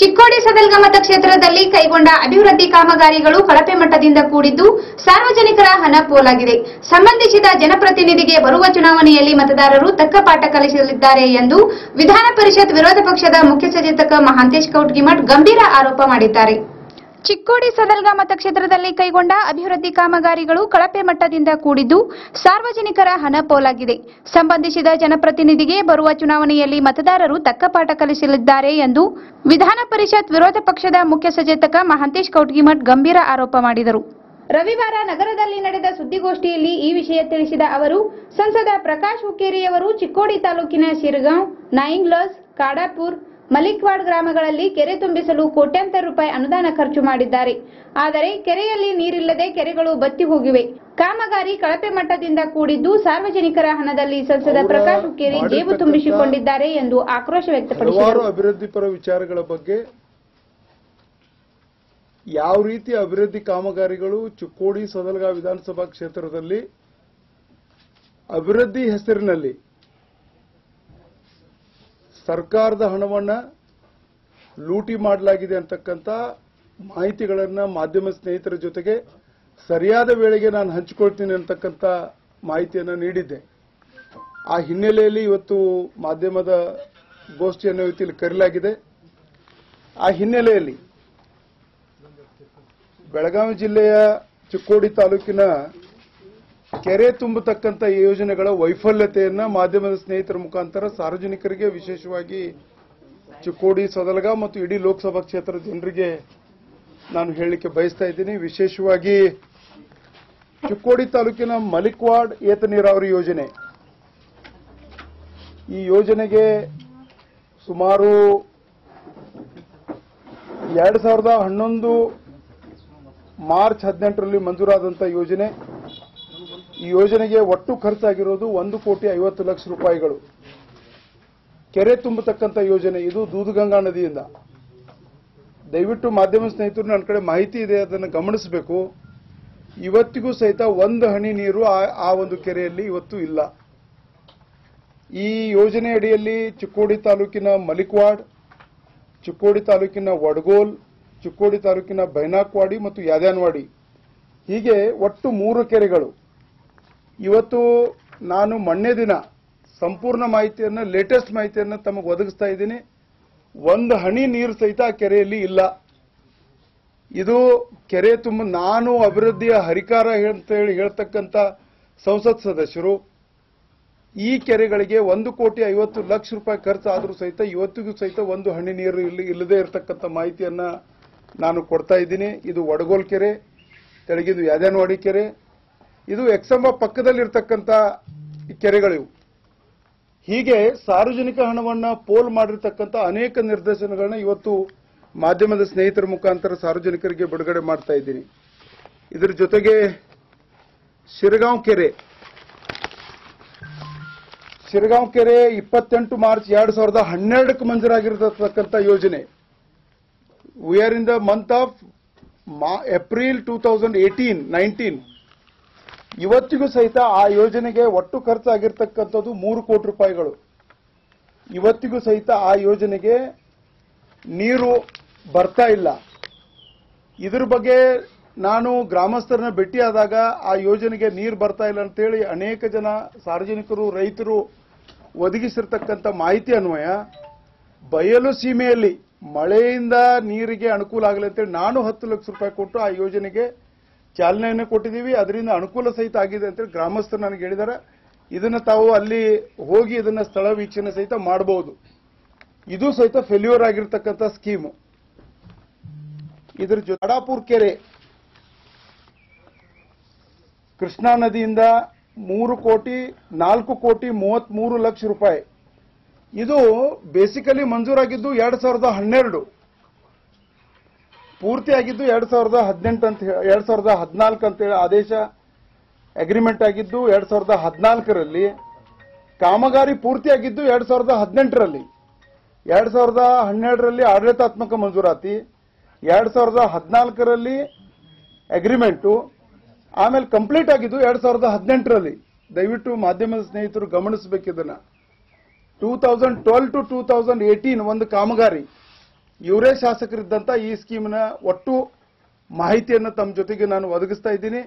ಚಿಕ್ಕೋಡಿ ಸದಲ್ಗಮತ ಕ್ಷೇತ್ರದಲ್ಲಿ ಕೈಗೊಂಡ ಅಭಿವೃದ್ಧಿ ಕಾಮಗಾರಿಗಳು ಕಳಪೆ ಮಟ್ಟದಿಂದ ಕೂಡಿದ್ದು ಸಾರ್ವಜನಿಕರ ಹಣ ಪೋಲಾಗಿದೆ. ಸಂಬಂಧಿಸಿದ ಜನಪ್ರತಿನಿಧಿಗೆ ಬರುವ ಚುನಾವಣೆಯಲ್ಲಿ ಮತದಾರರು ತಕ್ಕ ಪಾಠ ಕಲಿಸಲಿದ್ದಾರೆ ಎಂದು ವಿಧಾನ ಪರಿಷತ್ ವಿರೋಧ ಪಕ್ಷದ ಮುಖ್ಯ ಸಚೇತಕ ಮಹಾಂತೇಶ್ ಕೌಟ್ಗಿಮಠ್ ಗಂಭೀರ ಆರೋಪ ಮಾಡಿದ್ದಾರೆ. ಚಿಕ್ಕೋಡಿ ಸದಲ್ಗ ಮತಕ್ಷೇತ್ರದಲ್ಲಿ ಕೈಗೊಂಡ ಅಭಿವೃದ್ಧಿ ಕಾಮಗಾರಿಗಳು ಕಳಪೆ ಮಟ್ಟದಿಂದ ಕೂಡಿದ್ದು ಸಾರ್ವಜನಿಕರ ಹಣ ಪೋಲಾಗಿದೆ. ಸಂಬಂಧಿಸಿದ ಜನಪ್ರತಿನಿಧಿಗೆ ಬರುವ ಚುನಾವಣೆಯಲ್ಲಿ ಮತದಾರರು ತಕ್ಕ ಪಾಠ ಕಲಿಸಲಿದ್ದಾರೆ ಎಂದು ವಿಧಾನ ಪರಿಷತ್ ವಿರೋಧ ಪಕ್ಷದ ಮುಖ್ಯ ಸಚೇತಕ ಮಹಾಂತೇಶ್ ಕೌಟ್ಗಿಮಠ್ ಗಂಭೀರ ಆರೋಪ ಮಾಡಿದರು. ರವಿವಾರ ನಗರದಲ್ಲಿ ನಡೆದ ಸುದ್ದಿಗೋಷ್ಠಿಯಲ್ಲಿ ಈ ವಿಷಯ ತಿಳಿಸಿದ ಅವರು, ಸಂಸದ ಪ್ರಕಾಶ್ ಹುಕ್ಕೇರಿಯವರು ಚಿಕ್ಕೋಡಿ ತಾಲೂಕಿನ ಶಿರ್ಗಾಂವ್ ನಾಯಿಂಗ್ಲಸ್ ಕಾಡಾಪುರ್ ಮಲಿಕ್ವಾಡ್ ಗ್ರಾಮಗಳಲ್ಲಿ ಕೆರೆ ತುಂಬಿಸಲು ಕೋಟ್ಯಾಂತರ ರೂಪಾಯಿ ಅನುದಾನ ಖರ್ಚು ಮಾಡಿದ್ದಾರೆ. ಆದರೆ ಕೆರೆಯಲ್ಲಿ ನೀರಿಲ್ಲದೆ ಕೆರೆಗಳು ಬತ್ತಿ ಹೋಗಿವೆ. ಕಾಮಗಾರಿ ಕಳಪೆ ಮಟ್ಟದಿಂದ ಕೂಡಿದ್ದು ಸಾರ್ವಜನಿಕರ ಹಣದಲ್ಲಿ ಸಂಸದ ಪ್ರಕಾಶ್ ಹುಕ್ಕೇರಿ ಜೇಬು ತುಂಬಿಸಿಕೊಂಡಿದ್ದಾರೆ ಎಂದು ಆಕ್ರೋಶ ವ್ಯಕ್ತಪಡಿಸಿದರು. ಅಭಿವೃದ್ಧಿ ಪರ ವಿಚಾರಗಳ ಬಗ್ಗೆ ಯಾವ ರೀತಿ ಅಭಿವೃದ್ಧಿ ಕಾಮಗಾರಿಗಳು ಚಿಕ್ಕೋಡಿ ಸದಲ್ಗಾ ವಿಧಾನಸಭಾ ಕ್ಷೇತ್ರದಲ್ಲಿ ಅಭಿವೃದ್ಧಿ ಹೆಸರಿನಲ್ಲಿ ಸರ್ಕಾರದ ಹಣವನ್ನ ಲೂಟಿ ಮಾಡಲಾಗಿದೆ ಅಂತಕ್ಕಂಥ ಮಾಹಿತಿಗಳನ್ನ ಮಾಧ್ಯಮ ಸ್ನೇಹಿತರ ಜೊತೆಗೆ ಸರಿಯಾದ ವೇಳೆಗೆ ನಾನು ಹಂಚಿಕೊಳ್ತೀನಿ ಅಂತಕ್ಕಂಥ ಮಾಹಿತಿಯನ್ನು ನೀಡಿದ್ದೆ. ಆ ಹಿನ್ನೆಲೆಯಲ್ಲಿ ಇವತ್ತು ಮಾಧ್ಯಮದ ಗೋಷ್ಠಿಯನ್ನು ಇಲ್ಲಿ ಕರೆಯಲಾಗಿದೆ. ಆ ಹಿನ್ನೆಲೆಯಲ್ಲಿ ಬೆಳಗಾವಿ ಜಿಲ್ಲೆಯ ಚಿಕ್ಕೋಡಿ ತಾಲೂಕಿನ ಕೆರೆ ತುಂಬತಕ್ಕಂಥ ಯೋಜನೆಗಳ ವೈಫಲ್ಯತೆಯನ್ನ ಮಾಧ್ಯಮದ ಸ್ನೇಹಿತರ ಮುಖಾಂತರ ಸಾರ್ವಜನಿಕರಿಗೆ ವಿಶೇಷವಾಗಿ ಚಿಕ್ಕೋಡಿ, ಸದಲಗ ಮತ್ತು ಇಡೀ ಲೋಕಸಭಾ ಕ್ಷೇತ್ರದ ಜನರಿಗೆ ನಾನು ಹೇಳಲಿಕ್ಕೆ ಬಯಸ್ತಾ ಇದ್ದೀನಿ. ವಿಶೇಷವಾಗಿ ಚಿಕ್ಕೋಡಿ ತಾಲೂಕಿನ ಮಲಿಕ್ವಾಡ್ ಏತ ನೀರಾವರಿ ಯೋಜನೆ. ಈ ಯೋಜನೆಗೆ ಸುಮಾರು ಎರಡು ಸಾವಿರದ ಹನ್ನೊಂದು ಮಾರ್ಚ್ ಹದಿನೆಂಟರಲ್ಲಿ ಮಂಜೂರಾದಂಥ ಯೋಜನೆ. ಈ ಯೋಜನೆಗೆ ಒಟ್ಟು ಖರ್ಚಾಗಿರೋದು ಒಂದು ಕೋಟಿ ಐವತ್ತು ಲಕ್ಷ ರೂಪಾಯಿಗಳು. ಕೆರೆ ತುಂಬತಕ್ಕಂಥ ಯೋಜನೆ, ಇದು ದೂದಗಂಗಾ ನದಿಯಿಂದ. ದಯವಿಟ್ಟು ಮಾಧ್ಯಮ ಸ್ನೇಹಿತರು ನನ್ನ ಕಡೆ ಮಾಹಿತಿ ಇದೆ, ಅದನ್ನು ಗಮನಿಸಬೇಕು. ಇವತ್ತಿಗೂ ಸಹಿತ ಒಂದು ಹನಿ ನೀರು ಆ- ಒಂದು ಕೆರೆಯಲ್ಲಿ ಇವತ್ತು ಇಲ್ಲ. ಈ ಯೋಜನೆ ಅಡಿಯಲ್ಲಿ ಚಿಕ್ಕೋಡಿ ತಾಲೂಕಿನ ಮಲಿಕ್ವಾಡ್, ಚಿಕ್ಕೋಡಿ ತಾಲೂಕಿನ ವಡಗೋಲ್, ಚಿಕ್ಕೋಡಿ ತಾಲೂಕಿನ ಬೈನಾಕ್ವಾಡಿ ಮತ್ತು ಯಾದ್ಯಾನ್ವಾಡಿ. ಹೀಗೆ ಒಟ್ಟು ಮೂರು ಕೆರೆಗಳು. ಇವತ್ತು ನಾನು ಮೊನ್ನೆ ದಿನ ಸಂಪೂರ್ಣ ಮಾಹಿತಿಯನ್ನು ಲೇಟೆಸ್ಟ್ ಮಾಹಿತಿಯನ್ನು ತಮಗೆ ಒದಗಿಸ್ತಾ ಇದ್ದೀನಿ. ಒಂದು ಹನಿ ನೀರು ಸಹಿತ ಆ ಕೆರೆಯಲ್ಲಿ ಇಲ್ಲ. ಇದು ಕೆರೆ ತುಂಬ, ನಾನು ಅಭಿವೃದ್ಧಿಯ ಹರಿಕಾರ ಅಂತ ಹೇಳಿ, ಹೇಳ್ತಕ್ಕಂಥ ಸಂಸತ್ ಸದಸ್ಯರು. ಈ ಕೆರೆಗಳಿಗೆ ಒಂದು ಕೋಟಿ ಐವತ್ತು ಲಕ್ಷ ರೂಪಾಯಿ ಖರ್ಚಾದರೂ ಸಹಿತ, ಇವತ್ತಿಗೂ ಸಹಿತ ಒಂದು ಹನಿ ನೀರು ಇಲ್ಲಿ ಇಲ್ಲದೆ ಇರತಕ್ಕಂಥ ಮಾಹಿತಿಯನ್ನು ನಾನು ಕೊಡ್ತಾ ಇದ್ದೀನಿ. ಇದು ವಡಗೋಲ್ ಕೆರೆ ತೆಳಗಿದು ಯಾದನವಾಡಿ ಕೆರೆ. ಇದು ಎಕ್ಸಂಬ ಪಕ್ಕದಲ್ಲಿರ್ತಕ್ಕಂಥ ಕೆರೆಗಳಿವು. ಹೀಗೆ ಸಾರ್ವಜನಿಕ ಹಣವನ್ನ ಪೋಲ್ ಮಾಡಿರ್ತಕ್ಕಂಥ ಅನೇಕ ನಿರ್ದೇಶನಗಳನ್ನ ಇವತ್ತು ಮಾಧ್ಯಮದ ಸ್ನೇಹಿತರ ಮುಖಾಂತರ ಸಾರ್ವಜನಿಕರಿಗೆ ಬಿಡುಗಡೆ ಮಾಡ್ತಾ ಇದ್ದೀನಿ. ಇದರ ಜೊತೆಗೆ ಶಿರಗಾಂವ್ ಕೆರೆ. ಶಿರಗಾಂವ್ ಕೆರೆ ಇಪ್ಪತ್ತೆಂಟು ಮಾರ್ಚ್ ಎರಡು ಸಾವಿರದ ಹನ್ನೆರಡಕ್ಕೆ ಮಂಜೂರಾಗಿರತಕ್ಕಂಥ ಯೋಜನೆ. We are in the month of April two thousand eighteen nineteen ಇವತ್ತಿಗೂ ಸಹಿತ ಆ ಯೋಜನೆಗೆ ಒಟ್ಟು ಖರ್ಚಾಗಿರ್ತಕ್ಕಂಥದ್ದು ಮೂರು ಕೋಟಿ ರೂಪಾಯಿಗಳು. ಇವತ್ತಿಗೂ ಸಹಿತ ಆ ಯೋಜನೆಗೆ ನೀರು ಬರ್ತಾ ಇಲ್ಲ. ಇದ್ರ ಬಗ್ಗೆ ನಾನು ಗ್ರಾಮಸ್ಥರನ್ನ ಭೇಟಿಯಾದಾಗ ಆ ಯೋಜನೆಗೆ ನೀರು ಬರ್ತಾ ಇಲ್ಲ ಅಂತೇಳಿ ಅನೇಕ ಜನ ಸಾರ್ವಜನಿಕರು, ರೈತರು ಒದಗಿಸಿರ್ತಕ್ಕಂಥ ಮಾಹಿತಿ ಅನ್ವಯ, ಬಯಲು ಸೀಮೆಯಲ್ಲಿ ಮಳೆಯಿಂದ ನೀರಿಗೆ ಅನುಕೂಲ ಆಗಲಿ ಅಂತೇಳಿ ನಾನು ಹತ್ತು ಲಕ್ಷ ರೂಪಾಯಿ ಕೊಟ್ಟು ಆ ಯೋಜನೆಗೆ ಚಾಲನೆಯನ್ನು ಕೊಟ್ಟಿದ್ದೀವಿ. ಅದರಿಂದ ಅನುಕೂಲ ಸಹಿತ ಆಗಿದೆ ಅಂತೇಳಿ ಗ್ರಾಮಸ್ಥರು ನನಗೆ ಹೇಳಿದ್ದಾರೆ. ಇದನ್ನ ತಾವು ಅಲ್ಲಿ ಹೋಗಿ ಇದನ್ನ ಸ್ಥಳ ವೀಕ್ಷಣೆ ಸಹಿತ ಮಾಡಬಹುದು ಇದು ಸಹಿತ ಫೇಲ್ಯೂರ್ ಆಗಿರ್ತಕ್ಕಂಥ ಸ್ಕೀಮು ಇದ್ರ ಜೊತೆ ಅಡಾಪುರ್ ಕೆರೆ. ಕೃಷ್ಣಾ ನದಿಯಿಂದ ಮೂರು ಕೋಟಿ, ನಾಲ್ಕು ಕೋಟಿ, ಮೂವತ್ಮೂರು ಲಕ್ಷ ರೂಪಾಯಿ. ಇದು ಬೇಸಿಕಲಿ ಮಂಜೂರಾಗಿದ್ದು ಎರಡ್ ಸಾವಿರದ ಹನ್ನೆರಡು. ಪೂರ್ತಿ ಆಗಿದ್ದು ಎರಡ್ ಸಾವಿರದ ಹದಿನೆಂಟು ಅಂತ ಎರಡ್ ಸಾವಿರದ ಹದಿನಾಲ್ಕು ಅಂತ ಹೇಳಿ ಆದೇಶ ಅಗ್ರಿಮೆಂಟ್ ಆಗಿದ್ದು ಎರಡ್ ಸಾವಿರದ ಹದಿನಾಲ್ಕರಲ್ಲಿ ಕಾಮಗಾರಿ ಪೂರ್ತಿಯಾಗಿದ್ದು ಎರಡ್ ಸಾವಿರದ ಹದಿನೆಂಟರಲ್ಲಿ. ಎರಡ್ ಸಾವಿರದ ಹನ್ನೆರಡರಲ್ಲಿ ಆಡಳಿತಾತ್ಮಕ ಮಂಜೂರಾತಿ, ಎರಡ್ ಸಾವಿರದ ಹದಿನಾಲ್ಕರಲ್ಲಿ ಅಗ್ರಿಮೆಂಟು ಆಮೇಲೆ ಕಂಪ್ಲೀಟ್ ಆಗಿದ್ದು ಎರಡ್ ಸಾವಿರದ ಹದಿನೆಂಟರಲ್ಲಿ. ದಯವಿಟ್ಟು ಮಾಧ್ಯಮದ ಸ್ನೇಹಿತರು ಗಮನಿಸಬೇಕಿದನ್ನ two thousand twelve to two thousand eighteen ಒಂದು ಕಾಮಗಾರಿ. ಇವರೇ ಶಾಸಕರಿದ್ದಂಥ ಈ ಸ್ಕೀಮ್ನ ಒಟ್ಟು ಮಾಹಿತಿಯನ್ನು ತಮ್ಮ ಜೊತೆಗೆ ನಾನು ಒದಗಿಸ್ತಾ ಇದ್ದೀನಿ.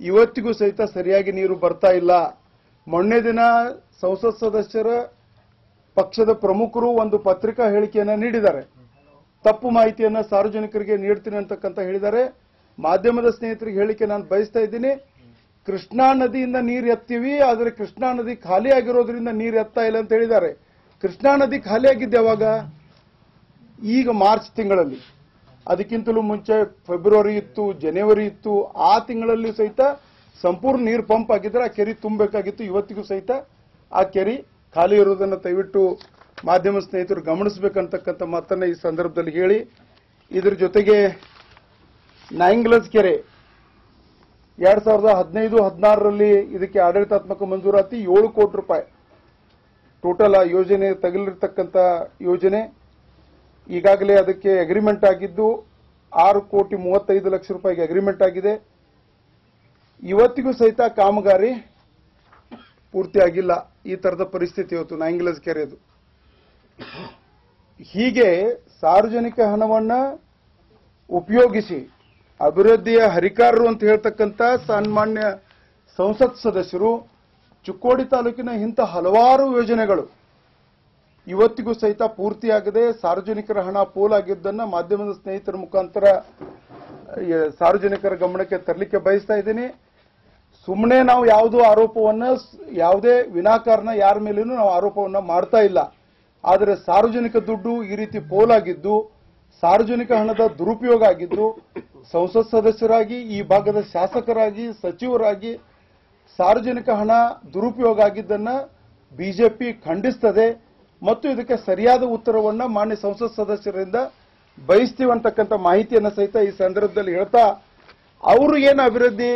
ಇವತ್ತಿಗೂ ಸಹಿತ ಸರಿಯಾಗಿ ನೀರು ಬರ್ತಾ ಇಲ್ಲ. ಮೊನ್ನೆ ದಿನ ಸಂಸತ್ ಸದಸ್ಯರ ಪಕ್ಷದ ಪ್ರಮುಖರು ಒಂದು ಪತ್ರಿಕಾ ಹೇಳಿಕೆಯನ್ನು ನೀಡಿದ್ದಾರೆ. ತಪ್ಪು ಮಾಹಿತಿಯನ್ನು ಸಾರ್ವಜನಿಕರಿಗೆ ನೀಡ್ತೀನಿ ಅಂತಕ್ಕಂಥ ಹೇಳಿದ್ದಾರೆ. ಮಾಧ್ಯಮದ ಸ್ನೇಹಿತರಿಗೆ ಹೇಳಿಕೆ ನಾನು ಬಯಸ್ತಾ ಇದ್ದೀನಿ. ಕೃಷ್ಣಾ ನದಿಯಿಂದ ನೀರು ಎತ್ತೀವಿ, ಆದರೆ ಕೃಷ್ಣಾ ನದಿ ಖಾಲಿಯಾಗಿರೋದ್ರಿಂದ ನೀರು ಎತ್ತಾ ಇಲ್ಲ ಅಂತ ಹೇಳಿದ್ದಾರೆ. ಕೃಷ್ಣಾ ನದಿ ಖಾಲಿ ಆಗಿದ್ದೆ ಯಾವಾಗ ಈಗ ಮಾರ್ಚ್ ತಿಂಗಳಲ್ಲಿ. ಅದಕ್ಕಿಂತಲೂ ಮುಂಚೆ ಫೆಬ್ರವರಿ ಇತ್ತು, ಜನವರಿ ಇತ್ತು, ಆ ತಿಂಗಳಲ್ಲಿ ಸಹಿತ ಸಂಪೂರ್ಣ ನೀರು ಪಂಪ್ ಆಗಿದ್ರೆ ಆ ಕೆರೆ ತುಂಬಬೇಕಾಗಿತ್ತು. ಇವತ್ತಿಗೂ ಸಹಿತ ಆ ಕೆರೆ ಖಾಲಿ ಇರುವುದನ್ನು ದಯವಿಟ್ಟು ಮಾಧ್ಯಮ ಸ್ನೇಹಿತರು ಗಮನಿಸಬೇಕಂತಕ್ಕಂಥ ಮಾತನ್ನು ಈ ಸಂದರ್ಭದಲ್ಲಿ ಹೇಳಿ. ಇದರ ಜೊತೆಗೆ ನಾಯಿಂಗ್ಲಸ್ ಕೆರೆ ಎರಡ್ ಸಾವಿರದ ಹದಿನೈದು, ಹದಿನಾರರಲ್ಲಿ ಇದಕ್ಕೆ ಆಡಳಿತಾತ್ಮಕ ಮಂಜೂರಾತಿ ಏಳು ಕೋಟಿ ರೂಪಾಯಿ. ಟೋಟಲ್ ಆ ಯೋಜನೆ ತಗಲಿರ್ತಕ್ಕಂಥ ಯೋಜನೆ. ಈಗಾಗಲೇ ಅದಕ್ಕೆ ಅಗ್ರಿಮೆಂಟ್ ಆಗಿದ್ದು ಆರು ಕೋಟಿ ಮೂವತ್ತೈದು ಲಕ್ಷ ರೂಪಾಯಿಗೆ ಅಗ್ರಿಮೆಂಟ್ ಆಗಿದೆ. ಇವತ್ತಿಗೂ ಸಹಿತ ಕಾಮಗಾರಿ ಪೂರ್ತಿಯಾಗಿಲ್ಲ ಈ ತರದ ಪರಿಸ್ಥಿತಿ ಇವತ್ತು ನಾಯಿಂಗ್ಲಸ್ ಕೆರೆದು. ಹೀಗೆ ಸಾರ್ವಜನಿಕ ಹಣವನ್ನ ಉಪಯೋಗಿಸಿ ಅಭಿವೃದ್ಧಿಯ ಹರಿಕಾರರು ಅಂತ ಹೇಳ್ತಕ್ಕಂಥ ಸನ್ಮಾನ್ಯ ಸಂಸತ್ ಸದಸ್ಯರು, ಚಿಕ್ಕೋಡಿ ತಾಲೂಕಿನ ಇಂಥ ಹಲವಾರು ಯೋಜನೆಗಳು ಇವತ್ತಿಗೂ ಸಹಿತ ಪೂರ್ತಿಯಾಗದೆ ಸಾರ್ವಜನಿಕರ ಹಣ ಪೋಲಾಗಿದ್ದನ್ನ ಮಾಧ್ಯಮದ ಸ್ನೇಹಿತರ ಮುಖಾಂತರ ಸಾರ್ವಜನಿಕರ ಗಮನಕ್ಕೆ ತರಲಿಕ್ಕೆ ಬಯಸ್ತಾ ಇದ್ದೀನಿ. ಸುಮ್ಮನೆ ನಾವು ಯಾವುದೋ ಆರೋಪವನ್ನ ಯಾವುದೇ ವಿನಾಕಾರಣ ಯಾರ ಮೇಲೂ ನಾವು ಆರೋಪವನ್ನ ಮಾಡ್ತಾ ಇಲ್ಲ. ಆದರೆ ಸಾರ್ವಜನಿಕ ದುಡ್ಡು ಈ ರೀತಿ ಪೋಲಾಗಿದ್ದು, ಸಾರ್ವಜನಿಕ ಹಣದ ದುರುಪಯೋಗ ಆಗಿದ್ದು, ಸಂಸತ್ ಸದಸ್ಯರಾಗಿ, ಈ ಭಾಗದ ಶಾಸಕರಾಗಿ, ಸಚಿವರಾಗಿ ಸಾರ್ವಜನಿಕ ಹಣ ದುರುಪಯೋಗ ಆಗಿದ್ದನ್ನ ಬಿಜೆಪಿ ಖಂಡಿಸ್ತದೆ. ಮತ್ತು ಇದಕ್ಕೆ ಸರಿಯಾದ ಉತ್ತರವನ್ನ ಮಾನ್ಯ ಸಂಸತ್ ಸದಸ್ಯರಿಂದ ಬಯಸ್ತೀವಂತಕ್ಕಂಥ ಮಾಹಿತಿಯನ್ನು ಸಹಿತ ಈ ಸಂದರ್ಭದಲ್ಲಿ ಹೇಳ್ತಾ, ಅವರು ಏನು ಅಭಿವೃದ್ಧಿ,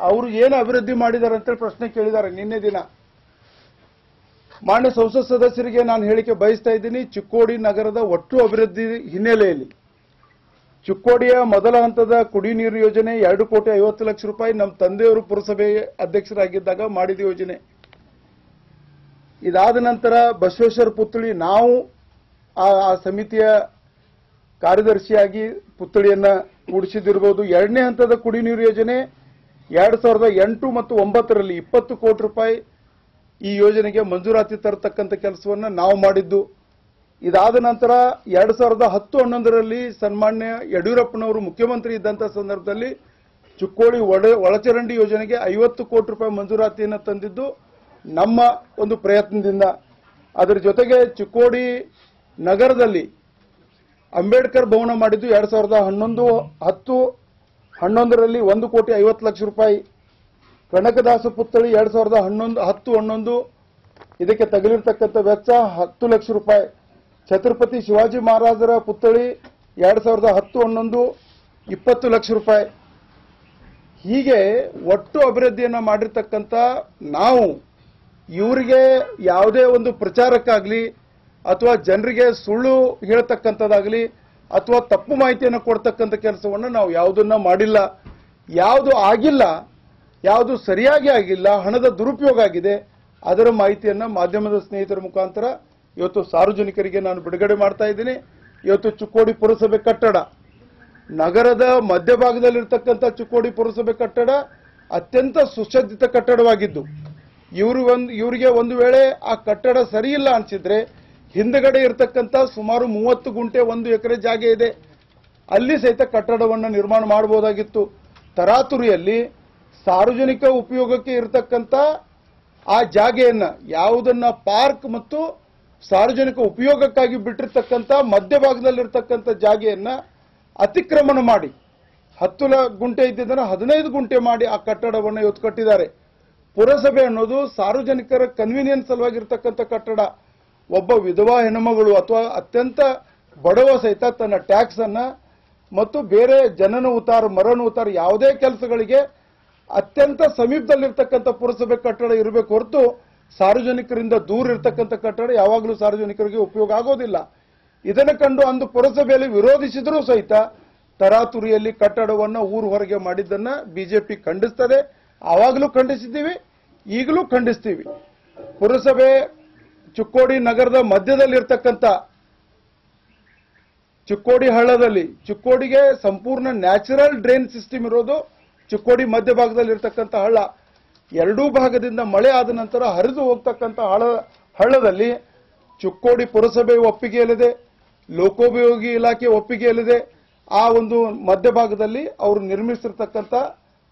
ಅವರು ಏನು ಅಭಿವೃದ್ಧಿ ಮಾಡಿದ್ದಾರೆ ಅಂತೇಳಿ ಪ್ರಶ್ನೆ ಕೇಳಿದ್ದಾರೆ ನಿನ್ನೆ ದಿನ. ಮಾನ್ಯ ಸಂಸತ್ ಸದಸ್ಯರಿಗೆ ನಾನು ಹೇಳಿಕೆ ಬಯಸ್ತಾ ಇದ್ದೀನಿ, ಚಿಕ್ಕೋಡಿ ನಗರದ ಒಟ್ಟು ಅಭಿವೃದ್ಧಿ ಹಿನ್ನೆಲೆಯಲ್ಲಿ ಚಿಕ್ಕೋಡಿಯ ಮೊದಲ ಹಂತದ ಕುಡಿ ನೀರು ಯೋಜನೆ ಎರಡು ಕೋಟಿ ಐವತ್ತು ಲಕ್ಷ ರೂಪಾಯಿ ನಮ್ಮ ತಂದೆಯವರು ಪುರಸಭೆ ಅಧ್ಯಕ್ಷರಾಗಿದ್ದಾಗ ಮಾಡಿದ ಯೋಜನೆ. ಇದಾದ ನಂತರ ಬಸವೇಶ್ವರ ಪುತ್ಥಳಿ ನಾವು ಆ ಸಮಿತಿಯ ಕಾರ್ಯದರ್ಶಿಯಾಗಿ ಪುತ್ಥಳಿಯನ್ನ ಕೂಡಿಸಿದಿರಬಹುದು ಎರಡನೇ ಹಂತದ ಕುಡಿ ನೀರು ಯೋಜನೆ ಎರಡ್ ಸಾವಿರದ ಎಂಟು ಮತ್ತು ಒಂಬತ್ತರಲ್ಲಿ ಇಪ್ಪತ್ತು ಕೋಟಿ ರೂಪಾಯಿ ಈ ಯೋಜನೆಗೆ ಮಂಜೂರಾತಿ ತರತಕ್ಕಂಥ ಕೆಲಸವನ್ನು ನಾವು ಮಾಡಿದ್ದು. ಇದಾದ ನಂತರ ಎರಡ್ ಸಾವಿರದ ಹತ್ತು ಹನ್ನೊಂದರಲ್ಲಿ ಸನ್ಮಾನ್ಯ ಯಡಿಯೂರಪ್ಪನವರು ಮುಖ್ಯಮಂತ್ರಿ ಇದ್ದಂಥ ಸಂದರ್ಭದಲ್ಲಿ ಚುಕ್ಕೋಳಿ ಒಳ ಒಳಚರಂಡಿ ಯೋಜನೆಗೆ ಐವತ್ತು ಕೋಟಿ ರೂಪಾಯಿ ಮಂಜೂರಾತಿಯನ್ನು ತಂದಿದ್ದು. ನಮ್ಮ ಒಂದು ಪ್ರಯತ್ನದಿಂದ ಅದರ ಜೊತೆಗೆ ಚಿಕ್ಕೋಡಿ ನಗರದಲ್ಲಿ ಅಂಬೇಡ್ಕರ್ ಭವನ ಮಾಡಿದ್ದು ಎರಡ್ ಸಾವಿರದ ಹನ್ನೊಂದು, ಹತ್ತು, ಹನ್ನೊಂದರಲ್ಲಿ ಒಂದು ಕೋಟಿ ಐವತ್ತು ಲಕ್ಷ ರೂಪಾಯಿ. ಕನಕದಾಸ ಪುತ್ಥಳಿ ಎರಡ್ ಸಾವಿರದ ಹನ್ನೊಂದು, ಹತ್ತು, ಹನ್ನೊಂದು. ಇದಕ್ಕೆ ತಗಲಿರ್ತಕ್ಕಂಥ ವೆಚ್ಚ ಹತ್ತು ಲಕ್ಷ ರೂಪಾಯಿ. ಛತ್ರಪತಿ ಶಿವಾಜಿ ಮಹಾರಾಜರ ಪುತ್ಥಳಿ ಎರಡ್ ಸಾವಿರದ ಹತ್ತು, ಹನ್ನೊಂದು, ಇಪ್ಪತ್ತು ಲಕ್ಷ ರೂಪಾಯಿ. ಹೀಗೆ ಒಟ್ಟು ಅಭಿವೃದ್ಧಿಯನ್ನು ಮಾಡಿರ್ತಕ್ಕಂಥ ನಾವು ಇವರಿಗೆ ಯಾವುದೇ ಒಂದು ಪ್ರಚಾರಕ್ಕಾಗಲಿ ಅಥವಾ ಜನರಿಗೆ ಸುಳ್ಳು ಹೇಳ್ತಕ್ಕಂಥದ್ದಾಗಲಿ ಅಥವಾ ತಪ್ಪು ಮಾಹಿತಿಯನ್ನು ಕೊಡ್ತಕ್ಕಂಥ ಕೆಲಸವನ್ನು ನಾವು ಯಾವುದನ್ನ ಮಾಡಿಲ್ಲ, ಯಾವುದು ಆಗಿಲ್ಲ, ಯಾವುದು ಸರಿಯಾಗಿ ಆಗಿಲ್ಲ, ಹಣದ ದುರುಪಯೋಗ ಆಗಿದೆ, ಅದರ ಮಾಹಿತಿಯನ್ನ ಮಾಧ್ಯಮದ ಸ್ನೇಹಿತರ ಮುಖಾಂತರ ಇವತ್ತು ಸಾರ್ವಜನಿಕರಿಗೆ ನಾನು ಬಿಡುಗಡೆ ಮಾಡ್ತಾ ಇದ್ದೀನಿ. ಇವತ್ತು ಚುಕ್ಕೋಡಿ ಪುರಸಭೆ ಕಟ್ಟಡ, ನಗರದ ಮಧ್ಯಭಾಗದಲ್ಲಿರ್ತಕ್ಕಂಥ ಚುಕ್ಕೋಡಿ ಪುರಸಭೆ ಕಟ್ಟಡ ಅತ್ಯಂತ ಸುಸಜ್ಜಿತ ಕಟ್ಟಡವಾಗಿದ್ದು ಇವರು ಒಂದು, ಇವರಿಗೆ ಒಂದು ವೇಳೆ ಆ ಕಟ್ಟಡ ಸರಿಯಿಲ್ಲ ಅನ್ಸಿದ್ರೆ ಹಿಂದಗಡೆ ಇರತಕ್ಕಂಥ ಸುಮಾರು ಮೂವತ್ತು ಗುಂಟೆ ಒಂದು ಎಕರೆ ಜಾಗ ಇದೆ. ಅಲ್ಲಿ ಸಹಿತ ಕಟ್ಟಡವನ್ನು ನಿರ್ಮಾಣ ಮಾಡಬಹುದಾಗಿತ್ತು. ತರಾತುರಿಯಲ್ಲಿ ಸಾರ್ವಜನಿಕ ಉಪಯೋಗಕ್ಕೆ ಇರತಕ್ಕಂಥ ಆ ಜಾಗೆಯನ್ನ, ಯಾವುದನ್ನ ಪಾರ್ಕ್ ಮತ್ತು ಸಾರ್ವಜನಿಕ ಉಪಯೋಗಕ್ಕಾಗಿ ಬಿಟ್ಟಿರ್ತಕ್ಕಂಥ ಮಧ್ಯಭಾಗದಲ್ಲಿರ್ತಕ್ಕಂಥ ಜಾಗೆಯನ್ನ ಅತಿಕ್ರಮಣ ಮಾಡಿ, ಹತ್ತು ಗುಂಟೆ ಇದ್ದಿದ್ದನ್ನು ಹದಿನೈದು ಗುಂಟೆ ಮಾಡಿ ಆ ಕಟ್ಟಡವನ್ನು ಇವತ್ತು ಕಟ್ಟಿದ್ದಾರೆ. ಪುರಸಭೆ ಅನ್ನೋದು ಸಾರ್ವಜನಿಕರ ಕನ್ವೀನಿಯನ್ಸ್ ಸಲುವಾಗಿರ್ತಕ್ಕಂಥ ಕಟ್ಟಡ. ಒಬ್ಬ ವಿಧವಾ ಹೆಣ್ಣುಮಗಳು ಅಥವಾ ಅತ್ಯಂತ ಬಡವ ಸಹಿತ ತನ್ನ ಟ್ಯಾಕ್ಸ್ ಅನ್ನ ಮತ್ತು ಬೇರೆ ಜನನ ಉತ್ತಾರ ಮರಣ ಉತ್ತಾರ ಯಾವುದೇ ಕೆಲಸಗಳಿಗೆ ಅತ್ಯಂತ ಸಮೀಪದಲ್ಲಿರ್ತಕ್ಕಂಥ ಪುರಸಭೆ ಕಟ್ಟಡ ಇರಬೇಕು ಹೊರತು ಸಾರ್ವಜನಿಕರಿಂದ ದೂರ ಇರ್ತಕ್ಕಂಥ ಕಟ್ಟಡ ಯಾವಾಗಲೂ ಸಾರ್ವಜನಿಕರಿಗೆ ಉಪಯೋಗ ಆಗೋದಿಲ್ಲ. ಇದನ್ನು ಕಂಡು ಅಂದು ಪುರಸಭೆಯಲ್ಲಿ ವಿರೋಧಿಸಿದರೂ ಸಹಿತ ತರಾತುರಿಯಲ್ಲಿ ಕಟ್ಟಡವನ್ನು ಊರು ಹೊರಗೆ ಮಾಡಿದ್ದನ್ನ ಬಿಜೆಪಿ ಖಂಡಿಸ್ತದೆ. ಆವಾಗಲೂ ಖಂಡಿಸಿದ್ದೀವಿ, ಈಗಲೂ ಖಂಡಿಸ್ತೀವಿ. ಪುರಸಭೆ ಚಿಕ್ಕೋಡಿ ನಗರದ ಮಧ್ಯದಲ್ಲಿರ್ತಕ್ಕಂಥ ಚಿಕ್ಕೋಡಿ ಹಳ್ಳದಲ್ಲಿ, ಚಿಕ್ಕೋಡಿಗೆ ಸಂಪೂರ್ಣ ನ್ಯಾಚುರಲ್ ಡ್ರೈನ್ ಸಿಸ್ಟಮ್ ಇರೋದು ಚಿಕ್ಕೋಡಿ ಮಧ್ಯಭಾಗದಲ್ಲಿ ಇರತಕ್ಕಂಥ ಹಳ್ಳ. ಎರಡೂ ಭಾಗದಿಂದ ಮಳೆ ಆದ ನಂತರ ಹರಿದು ಹೋಗ್ತಕ್ಕಂಥ ಹಳ ಹಳ್ಳದಲ್ಲಿ ಚಿಕ್ಕೋಡಿ ಪುರಸಭೆ ಒಪ್ಪಿಗೆಯಲ್ಲಿದೆ, ಲೋಕೋಪಯೋಗಿ ಇಲಾಖೆ ಒಪ್ಪಿಗೆಯಲ್ಲಿದೆ. ಆ ಒಂದು ಮಧ್ಯಭಾಗದಲ್ಲಿ ಅವರು ನಿರ್ಮಿಸಿರ್ತಕ್ಕಂಥ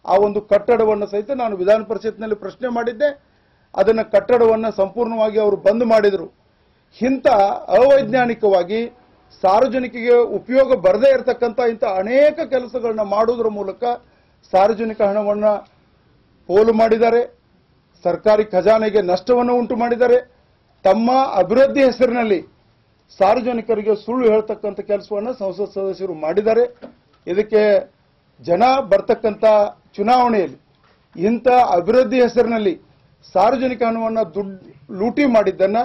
ಆ ಒಂದು ಕಟ್ಟಡವನ್ನು ಸಹಿತ ನಾನು ವಿಧಾನ ಪರಿಷತ್ನಲ್ಲಿ ಪ್ರಶ್ನೆ ಮಾಡಿದ್ದೆ. ಅದನ್ನು ಕಟ್ಟಡವನ್ನು ಸಂಪೂರ್ಣವಾಗಿ ಅವರು ಬಂದ್ ಮಾಡಿದರು. ಇಂಥ ಅವೈಜ್ಞಾನಿಕವಾಗಿ ಸಾರ್ವಜನಿಕರಿಗೆ ಉಪಯೋಗ ಬರದೇ ಇರತಕ್ಕಂಥ ಇಂಥ ಅನೇಕ ಕೆಲಸಗಳನ್ನ ಮಾಡುವುದರ ಮೂಲಕ ಸಾರ್ವಜನಿಕ ಹಣವನ್ನು ಪೋಲು ಮಾಡಿದ್ದಾರೆ. ಸರ್ಕಾರಿ ಖಜಾನೆಗೆ ನಷ್ಟವನ್ನು ಉಂಟು ಮಾಡಿದ್ದಾರೆ. ತಮ್ಮ ಅಭಿವೃದ್ಧಿ ಹೆಸರಿನಲ್ಲಿ ಸಾರ್ವಜನಿಕರಿಗೆ ಸುಳ್ಳು ಹೇಳ್ತಕ್ಕಂಥ ಕೆಲಸವನ್ನು ಸಂಸತ್ ಸದಸ್ಯರು ಮಾಡಿದ್ದಾರೆ. ಇದಕ್ಕೆ ಜನ ಬರ್ತಕ್ಕಂಥ ಚುನಾವಣೆಯಲ್ಲಿ ಇಂಥ ಅಭಿವೃದ್ಧಿ ಹೆಸರಿನಲ್ಲಿ ಸಾರ್ವಜನಿಕ ಹಣವನ್ನು ದುಡ್ಡು ಲೂಟಿ ಮಾಡಿದ್ದನ್ನ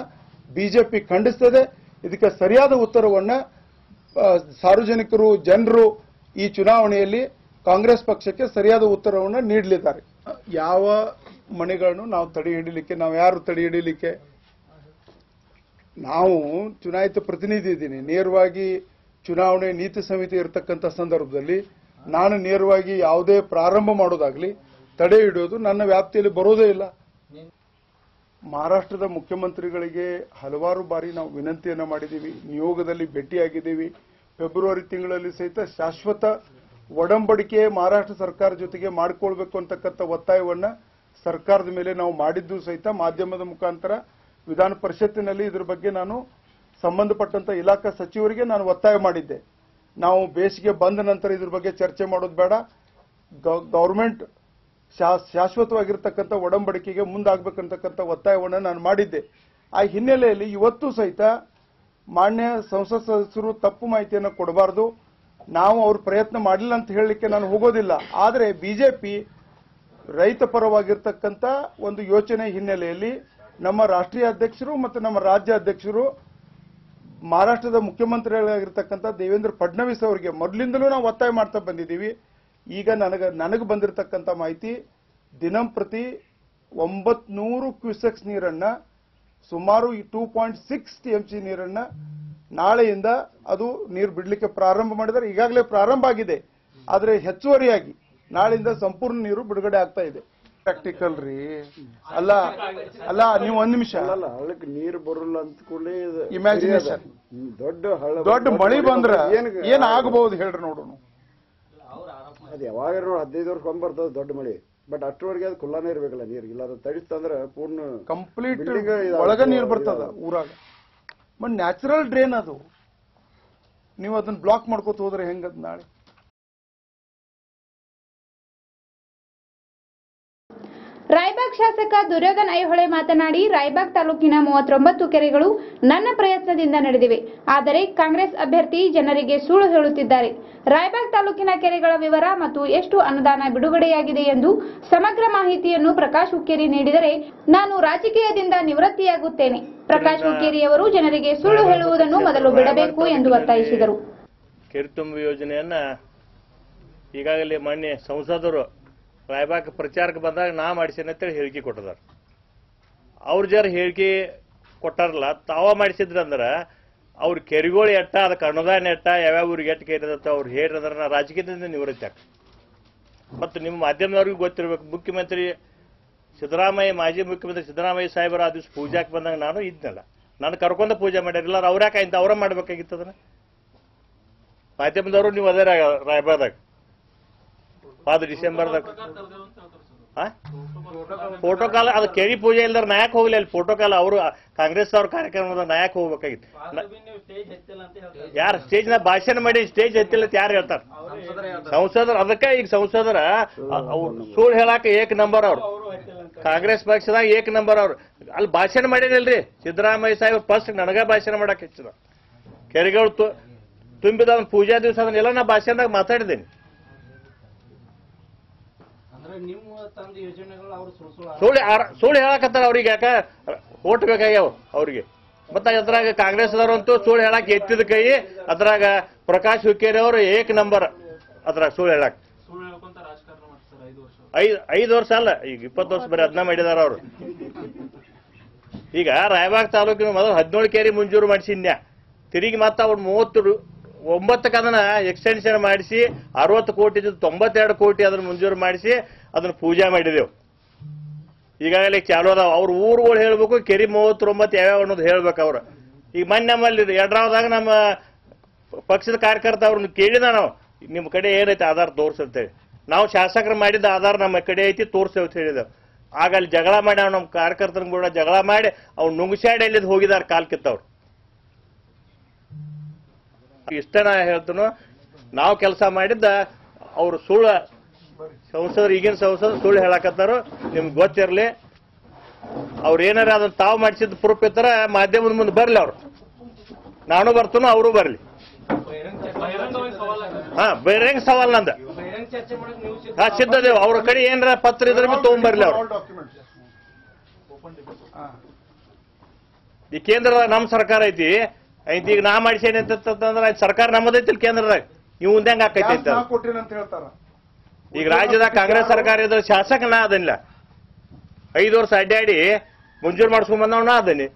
ಬಿಜೆಪಿ ಖಂಡಿಸ್ತದೆ. ಇದಕ್ಕೆ ಸರಿಯಾದ ಉತ್ತರವನ್ನು ಸಾರ್ವಜನಿಕರು, ಜನರು ಈ ಚುನಾವಣೆಯಲ್ಲಿ ಕಾಂಗ್ರೆಸ್ ಪಕ್ಷಕ್ಕೆ ಸರಿಯಾದ ಉತ್ತರವನ್ನು ನೀಡಲಿದ್ದಾರೆ. ಯಾವ ಮನೆಗಳನ್ನು ನಾವು ತಡೆ ಹಿಡಿಲಿಕ್ಕೆ, ನಾವು ಯಾರು ತಡೆ ಹಿಡಿಲಿಕ್ಕೆ? ನಾವು ಚುನಾಯಿತ ಪ್ರತಿನಿಧಿ ಇದ್ದೀನಿ. ನೇರವಾಗಿ ಚುನಾವಣೆ ನೀತಿ ಸಮಿತಿ ಇರತಕ್ಕಂಥ ಸಂದರ್ಭದಲ್ಲಿ ನಾನು ನೇರವಾಗಿ ಯಾವುದೇ ಪ್ರಾರಂಭ ಮಾಡೋದಾಗ್ಲಿ ತಡೆ ಹಿಡಿಯೋದು ನನ್ನ ವ್ಯಾಪ್ತಿಯಲ್ಲಿ ಬರೋದೇ ಇಲ್ಲ. ಮಹಾರಾಷ್ಟ್ರದ ಮುಖ್ಯಮಂತ್ರಿಗಳಿಗೆ ಹಲವಾರು ಬಾರಿ ನಾವು ವಿನಂತಿಯನ್ನು ಮಾಡಿದ್ದೀವಿ. ನಿಯೋಗದಲ್ಲಿ ಭೇಟಿಯಾಗಿದ್ದೀವಿ. ಫೆಬ್ರವರಿ ತಿಂಗಳಲ್ಲಿ ಸಹಿತ ಶಾಶ್ವತ ಒಡಂಬಡಿಕೆ ಮಹಾರಾಷ್ಟ್ರ ಸರ್ಕಾರ ಜೊತೆಗೆ ಮಾಡಿಕೊಳ್ಬೇಕು ಅಂತಕ್ಕಂಥ ಒತ್ತಾಯವನ್ನು ಸರ್ಕಾರದ ಮೇಲೆ ನಾವು ಮಾಡಿದ್ದು ಸಹಿತ ಮಾಧ್ಯಮದ ಮುಖಾಂತರ ವಿಧಾನ ಪರಿಷತ್ತಿನಲ್ಲಿ ಇದರ ಬಗ್ಗೆ ನಾನು ಸಂಬಂಧಪಟ್ಟಂತ ಇಲಾಖಾ ಸಚಿವರಿಗೆ ನಾನು ಒತ್ತಾಯ ಮಾಡಿದ್ದೆ. ನಾವು ಬೇಸಿಗೆ ಬಂದ ನಂತರ ಇದ್ರ ಬಗ್ಗೆ ಚರ್ಚೆ ಮಾಡೋದು ಬೇಡ. ಗೌರ್ಮೆಂಟ್ ಶಾಶ್ವತವಾಗಿರ್ತಕ್ಕಂಥ ಒಡಂಬಡಿಕೆಗೆ ಮುಂದಾಗಬೇಕಂತಕ್ಕಂಥ ಒತ್ತಾಯವನ್ನು ನಾನು ಮಾಡಿದ್ದೆ. ಆ ಹಿನ್ನೆಲೆಯಲ್ಲಿ ಇವತ್ತು ಸಹಿತ ಮಾನ್ಯ ಸಂಸತ್ ಸದಸ್ಯರು ತಪ್ಪು ಮಾಹಿತಿಯನ್ನು ಕೊಡಬಾರದು. ನಾವು ಅವ್ರ ಪ್ರಯತ್ನ ಮಾಡಿಲ್ಲ ಅಂತ ಹೇಳಲಿಕ್ಕೆ ನಾನು ಹೋಗೋದಿಲ್ಲ. ಆದರೆ ಬಿಜೆಪಿ ರೈತ ಪರವಾಗಿರ್ತಕ್ಕಂಥ ಒಂದು ಯೋಚನೆ ಹಿನ್ನೆಲೆಯಲ್ಲಿ ನಮ್ಮ ರಾಷ್ಟ್ರೀಯ ಅಧ್ಯಕ್ಷರು ಮತ್ತು ನಮ್ಮ ರಾಜ್ಯ ಅಧ್ಯಕ್ಷರು ಮಹಾರಾಷ್ಟ್ರದ ಮುಖ್ಯಮಂತ್ರಿಗಳಾಗಿರ್ತಕ್ಕಂಥ ದೇವೇಂದ್ರ ಫಡ್ನವೀಸ್ ಅವರಿಗೆ ಮೊದಲಿಂದಲೂ ನಾವು ಒತ್ತಾಯ ಮಾಡ್ತಾ ಬಂದಿದ್ದೀವಿ. ಈಗ ನನಗೆ ನನಗೆ ಬಂದಿರತಕ್ಕಂಥ ಮಾಹಿತಿ ದಿನಂಪ್ರತಿ ಒಂಬತ್ನೂರು ಕ್ಯೂಸೆಕ್ಸ್ ನೀರನ್ನ, ಸುಮಾರು two point six T M C ನೀರನ್ನ ನಾಳೆಯಿಂದ ಅದು ನೀರು ಬಿಡಲಿಕ್ಕೆ ಪ್ರಾರಂಭ ಮಾಡಿದರೆ ಈಗಾಗಲೇ ಪ್ರಾರಂಭ ಆಗಿದೆ. ಆದರೆ ಹೆಚ್ಚುವರಿಯಾಗಿ ನಾಳೆಯಿಂದ ಸಂಪೂರ್ಣ ನೀರು ಬಿಡುಗಡೆ ಆಗ್ತಾ ಇದೆ. ಪ್ರಾಕ್ಟಿಕಲ್ ರೀ. ಅಲ್ಲ ಅಲ್ಲ ನೀವು ಒಂದ್ ನಿಮಿಷ. ಅಲ್ಲ ಹಳ್ಳಕ್ಕೆ ನೀರು ಬರಲ್ಲ ಅಂತ ಕೂಡಲೇ ಇಮ್ಯಾಜಿನೇಷನ್ ದೊಡ್ಡ ಹಳ್ಳ ದೊಡ್ಡ ಮಳಿ ಬಂದ್ರ ಏನ್ ಏನ್ ಆಗಬಹುದು ಹೇಳ್ರಿ ನೋಡೋಣ ಅದ್ ಯಾವಾಗ ಹದಿನೈದು ವರ್ಷ ಬರ್ತದ ದೊಡ್ಡ ಮಳಿ. ಬಟ್ ಅಷ್ಟರವರೆಗೆ ಅದು ಖುಲ್ಲಾನೇ ಇರ್ಬೇಕಲ್ಲ ನೀರು ಇಲ್ಲ ಅದು ತಡಿಸ್ತಂದ್ರ ಪೂರ್ಣ ಕಂಪ್ಲೀಟ್ ಒಳಗ ನೀರ್ ಬರ್ತದ ಊರಾಗ. ಬಟ್ ನ್ಯಾಚುರಲ್ ಡ್ರೈನ್ ಅದು. ನೀವು ಅದನ್ನ ಬ್ಲಾಕ್ ಮಾಡ್ಕೋತ ಹೋದ್ರೆ ಹೆಂಗದ್ ನಾಳೆ? ರಾಯಬಾಗ್ ಶಾಸಕ ದುರ್ಯೋಧನ್ ಐಹೊಳೆ ಮಾತನಾಡಿ ರಾಯಬಾಗ್ ತಾಲೂಕಿನ ಮೂವತ್ತೊಂಬತ್ತು ಕೆರೆಗಳು ನನ್ನ ಪ್ರಯತ್ನದಿಂದ ನಡೆದಿವೆ ಆದರೆ ಕಾಂಗ್ರೆಸ್ ಅಭ್ಯರ್ಥಿ ಜನರಿಗೆ ಸುಳ್ಳು ಹೇಳುತ್ತಿದ್ದಾರೆ ರಾಯಬಾಗ್ ತಾಲೂಕಿನ ಕೆರೆಗಳ ವಿವರ ಮತ್ತು ಎಷ್ಟು ಅನುದಾನ ಬಿಡುಗಡೆಯಾಗಿದೆ ಎಂದು ಸಮಗ್ರ ಮಾಹಿತಿಯನ್ನು ಪ್ರಕಾಶ್ ಹುಕ್ಕೇರಿ ನೀಡಿದರೆ ನಾನು ರಾಜಕೀಯದಿಂದ ನಿವೃತ್ತಿಯಾಗುತ್ತೇನೆ ಪ್ರಕಾಶ್ ಹುಕ್ಕೇರಿಯವರು ಜನರಿಗೆ ಸುಳ್ಳು ಹೇಳುವುದನ್ನು ಮೊದಲು ಬಿಡಬೇಕು ಎಂದು ಒತ್ತಾಯಿಸಿದರು ಈಗಾಗಲೇ ಮಾನ್ಯ ಸಂಸದರು ರಾಯಬಾಗ್ ಪ್ರಚಾರಕ್ಕೆ ಬಂದಾಗ ನಾ ಮಾಡಿಸೇನೆ ಅಂತೇಳಿ ಹೇಳಿಕೆ ಕೊಟ್ಟಿದ್ದಾರೆ. ಅವ್ರ ಜರ ಹೇಳಿಕೆ ಕೊಟ್ಟಾರಲ್ಲ, ತಾವ ಮಾಡಿಸಿದ್ರಂದ್ರ ಅವ್ರ ಕೆರೆಗಳು ಎಟ್ಟ, ಅದಕ್ಕೆ ಅನುದಾನ ಎಟ್ಟ, ಯಾವ್ಯಾವ ಊರಿಗೆ ಎಟ್ಟು ಕೇರಿದತ್ತ ಅವ್ರು ಹೇಳಿದ್ರೆ ನಾ ರಾಜಕೀಯದಿಂದ ನಿವೃತ್ತಿ ಮತ್ತು ನಿಮ್ಮ ಮಾಧ್ಯಮದವ್ರಿಗೂ ಗೊತ್ತಿರಬೇಕು, ಮುಖ್ಯಮಂತ್ರಿ ಸಿದ್ದರಾಮಯ್ಯ, ಮಾಜಿ ಮುಖ್ಯಮಂತ್ರಿ ಸಿದ್ದರಾಮಯ್ಯ ಸಾಹೇಬರ ಆ ದಿವಸ ಪೂಜಾಕ್ಕೆ ಬಂದಾಗ ನಾನು ಇದ್ನಲ್ಲ. ನಾನು ಕರ್ಕೊಂಡು ಪೂಜೆ ಮಾಡ್ಯಾರಿಲ್ಲ ಅವ್ರ ಯಾಕೆ ಅವ್ರ ಮಾಡ್ಬೇಕಾಗಿತ್ತು ಮಾಧ್ಯಮದವರು ನೀವು ಅದೇ ರಾ- ಪಾದ ಡಿಸೆಂಬರ್ದಾಗ. ಫೋಟೋ ಕಾಲ ಅದು ಕೆರಿ ಪೂಜೆ ಇಲ್ದಾರ ನಾಯಕ್ ಹೋಗ್ಲಿ ಅಲ್ಲಿ ಫೋಟೋ ಕಾಲ ಅವರು ಕಾಂಗ್ರೆಸ್ ಅವ್ರ ಕಾರ್ಯಕ್ರಮದ ನಾಯಕ್ ಹೋಗ್ಬೇಕಾಗಿತ್ತು. ಯಾರು ಸ್ಟೇಜ್ನ ಭಾಷಣ ಮಾಡಿ ಸ್ಟೇಜ್ ಎತ್ತಿಲ್ಲ ಅಂತ ಯಾರು ಹೇಳ್ತಾರ? ಸಂಸದರ ಅದಕ್ಕೆ ಈಗ ಸಂಸದರ ಅವ್ರು ಸುಳ್ಳು ಹೇಳಾಕ ಏಕ್ ನಂಬರ್ ಅವ್ರು. ಕಾಂಗ್ರೆಸ್ ಪಕ್ಷದಾಗ ಏಕ್ ನಂಬರ್ ಅವ್ರು. ಅಲ್ಲಿ ಭಾಷಣ ಮಾಡಿರಲ್ರಿ. ಸಿದ್ದರಾಮಯ್ಯ ಸಾಹೇಬ್ ಫಸ್ಟ್ ನನಗ ಭಾಷಣ ಮಾಡಕ್ ಹೆಚ್ಚಿದ. ಕೆರೆಗಳು ತು- ತುಂಬಿದ ಪೂಜಾ ದಿವಸ ಅದನ್ನೆಲ್ಲ ನಾ ಭಾಷಣದಾಗ ಮಾತಾಡಿದ್ದೀನಿ ಅಂದ್ರೆ ನಿಮ್ಮ ತಂದ ಯೋಜನೆಗಳು ಅವ್ರು ಸುಳ್ಳು ಸುಳ್ಳು ಹೇಳಕತ್ತಾರ ಅವ್ರಿಗೆ ಯಾಕ? ಓಟ್ ಬೇಕಾಗ್ಯಾವ ಅವ್ರಿಗೆ. ಮತ್ತ ಅದ್ರಾಗ ಕಾಂಗ್ರೆಸ್ದವ್ರಂತೂ ಸುಳ್ಳು ಹೇಳಕ್ ಎತ್ತಿದ ಕೈ ಅದ್ರಾಗ ಪ್ರಕಾಶ್ ಹುಕ್ಕೇರಿ ಅವರು ಏಕ್ ನಂಬರ್ ಅದ್ರಾಗ ಸುಳ್ಳು ಹೇಳಕ್. ಐದು ವರ್ಷ. ಐದ್ ವರ್ಷ ಅಲ್ಲ ಈಗ ಇಪ್ಪತ್ತು ವರ್ಷ ಬರೀ ಅದನ್ನ ಮಾಡಿದಾರ ಅವರು. ಈಗ ರಾಯಬಾಗ್ ತಾಲೂಕಿನ ಮೊದಲು ಹದಿನೇಳು ಕೆರೆ ಮಂಜೂರು ಮಾಡಿಸಿನ್ಯ ತಿರುಗಿ ಮತ್ತೆ ಅವ್ರು ಮೂವತ್ತು ಒಂಬತ್ತು ಒಂಬತ್ತಕ್ಕೆ ಅದನ್ನ ಎಕ್ಸ್ಟೆನ್ಷನ್ ಮಾಡಿಸಿ ಅರವತ್ತು ಕೋಟಿ ತೊಂಬತ್ತೆರಡು ಕೋಟಿ ಅದನ್ನ ಮಂಜೂರು ಮಾಡಿಸಿ ಅದನ್ನ ಪೂಜೆ ಮಾಡಿದೆವು. ಈಗಾಗಲೇ ಚಾಲು ಅದಾವ. ಅವ್ರ ಊರುಗಳು ಹೇಳ್ಬೇಕು, ಕೆರಿ ಮೂವತ್ತೊಂಬತ್ತು ಯಾವ್ಯಾವ ಅನ್ನೋದು ಹೇಳ್ಬೇಕು ಅವ್ರು. ಈಗ ಮೊನ್ನೆ ನಮ್ಮಲ್ಲಿ ಎಡ್ರಾವದಾಗ ನಮ್ಮ ಪಕ್ಷದ ಕಾರ್ಯಕರ್ತ ಅವ್ರನ್ನ ಕೇಳಿದ ನಾವು. ನಿಮ್ಮ ಕಡೆ ಏನೈತೆ ಆಧಾರ ತೋರಿಸಿರ್ತೇವೆ ನಾವು ಶಾಸಕರು ಮಾಡಿದ ಆಧಾರ ನಮ್ಮ ಕಡೆ ಐತಿ ತೋರಿಸ್ತೇವೆ ಅಂತ ಹೇಳಿದೆವು ಆಗ ಅಲ್ಲಿ ಜಗಳ ಮಾಡಿ ಅವ್ರು ನಮ್ಮ ಕಾರ್ಯಕರ್ತನ ಕೂಡ ಜಗಳ ಮಾಡಿ ಅವ್ರು ನುಂಗ್ಸ್ಯಾಡಿ ಎಲ್ಲಿದ್ದು ಹೋಗಿದಾರ, ಕಾಲ್ ಕಿತ್ತವ್ರು. ಇಷ್ಟ ನಾ ಹೇಳ್ತನು, ನಾವು ಕೆಲಸ ಮಾಡಿದ್ದ ಅವರು ಸುಳ್ಳು ಸಂಸದರು, ಈಗಿನ ಸಂಸದರು ಸುಳ್ಳು ಹೇಳಾಕತ್ತಾರ. ನಿಮ್ಗೆ ಗೊತ್ತಿರಲಿ, ಅವ್ರು ಏನಾರ ಅದನ್ನ ತಾವು ಮಾಡಿಸಿದ ಪ್ರೂಫ್ ಇತ್ತಾರ ಮಾಧ್ಯಮದ ಮುಂದೆ ಬರಲಿ ಅವ್ರು. ನಾನು ಬರ್ತೀನೋ ಅವರು ಬರಲಿ. ಹಾ, ಬಹಿರಂಗ ಸವಾಲ್ ನಂದ. ಹಾ ಸಿದ್ಧದೇವ್, ಅವ್ರ ಕಡೆ ಏನಾರ ಪತ್ರ ಇದ್ರೆ ಬಿ ತಗೊಂಡ್ಬರ್ಲಿ ಅವ್ರು. ಈ ಕೇಂದ್ರದ ನಮ್ಮ ಸರ್ಕಾರ ಐತಿ. ಐತಿ, ಈಗ ನಾ ಮಾಡಿಸೇನೆ ಅಂತಂದ್ರೆ ಸರ್ಕಾರ ನಮ್ಮದೈತಿ ಕೇಂದ್ರದಾಗ. ನೀವು ಮುಂದೆ ಆಕೈತಿ ಹಾಕೈತಿ ಅಂತ ಹೇಳ್ತಾರ? ಈಗ ರಾಜ್ಯದ ಕಾಂಗ್ರೆಸ್ ಸರ್ಕಾರ ಇದ್ರೆ ಶಾಸಕ ನಾ ಅದನ್ನಿಲ್ಲ ಐದು ವರ್ಷ ಅಡ್ಡಾಡಿ ಮಂಜೂರು ಮಾಡಿಸ್ಕೊಂಡ್ ಬಂದವನ ನಾ ಅದನ್ನಿ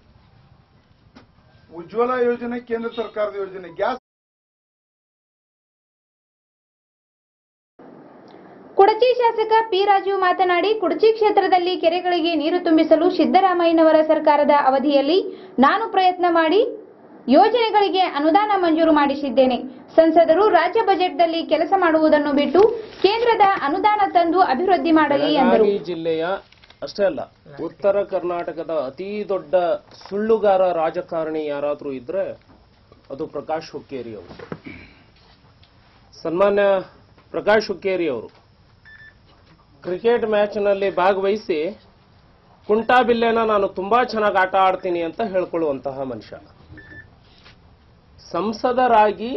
ಉಜ್ವಲ ಯೋಜನೆ ಕೇಂದ್ರ ಸರ್ಕಾರದ ಯೋಜನೆ ಗ್ಯಾಸ್ ಕುಡಚಿ ಶಾಸಕ ಪಿ ರಾಜು ಮಾತನಾಡಿ ಕುಡಚಿ ಕ್ಷೇತ್ರದಲ್ಲಿ ಕೆರೆಗಳಿಗೆ ನೀರು ತುಂಬಿಸಲು ಸಿದ್ದರಾಮಯ್ಯನವರ ಸರ್ಕಾರದ ಅವಧಿಯಲ್ಲಿ ನಾನು ಪ್ರಯತ್ನ ಮಾಡಿ ಯೋಜನೆಗಳಿಗೆ ಅನುದಾನ ಮಂಜೂರು ಮಾಡಿಸಿದ್ದೇನೆ. ಸಂಸದರು ರಾಜ್ಯ ಬಜೆಟ್ನಲ್ಲಿ ಕೆಲಸ ಮಾಡುವುದನ್ನು ಬಿಟ್ಟು ಕೇಂದ್ರದ ಅನುದಾನ ತಂದು ಅಭಿವೃದ್ಧಿ ಮಾಡಲಿ ಎಂದರು. ಜಿಲ್ಲೆಯ ಅಷ್ಟೇ ಅಲ್ಲ ಉತ್ತರ ಕರ್ನಾಟಕದ ಅತಿ ದೊಡ್ಡ ಸುಳ್ಳುಗಾರ ರಾಜಕಾರಣಿ ಯಾರಾದರೂ ಇದ್ರೆ ಅದು ಪ್ರಕಾಶ್ ಹುಕ್ಕೇರಿ ಅವರು. ಸನ್ಮಾನ್ಯ ಪ್ರಕಾಶ್ ಹುಕ್ಕೇರಿ ಅವರು ಕ್ರಿಕೆಟ್ ಮ್ಯಾಚ್ನಲ್ಲಿ ಭಾಗವಹಿಸಿ ಕುಂಟಾಬಿಲ್ಲೆನ ನಾನು ತುಂಬಾ ಚೆನ್ನಾಗಿ ಆಟ ಆಡ್ತೀನಿ ಅಂತ ಹೇಳ್ಕೊಳ್ಳುವಂತಹ ಮನುಷ್ಯ. ಸಂಸದರಾಗಿ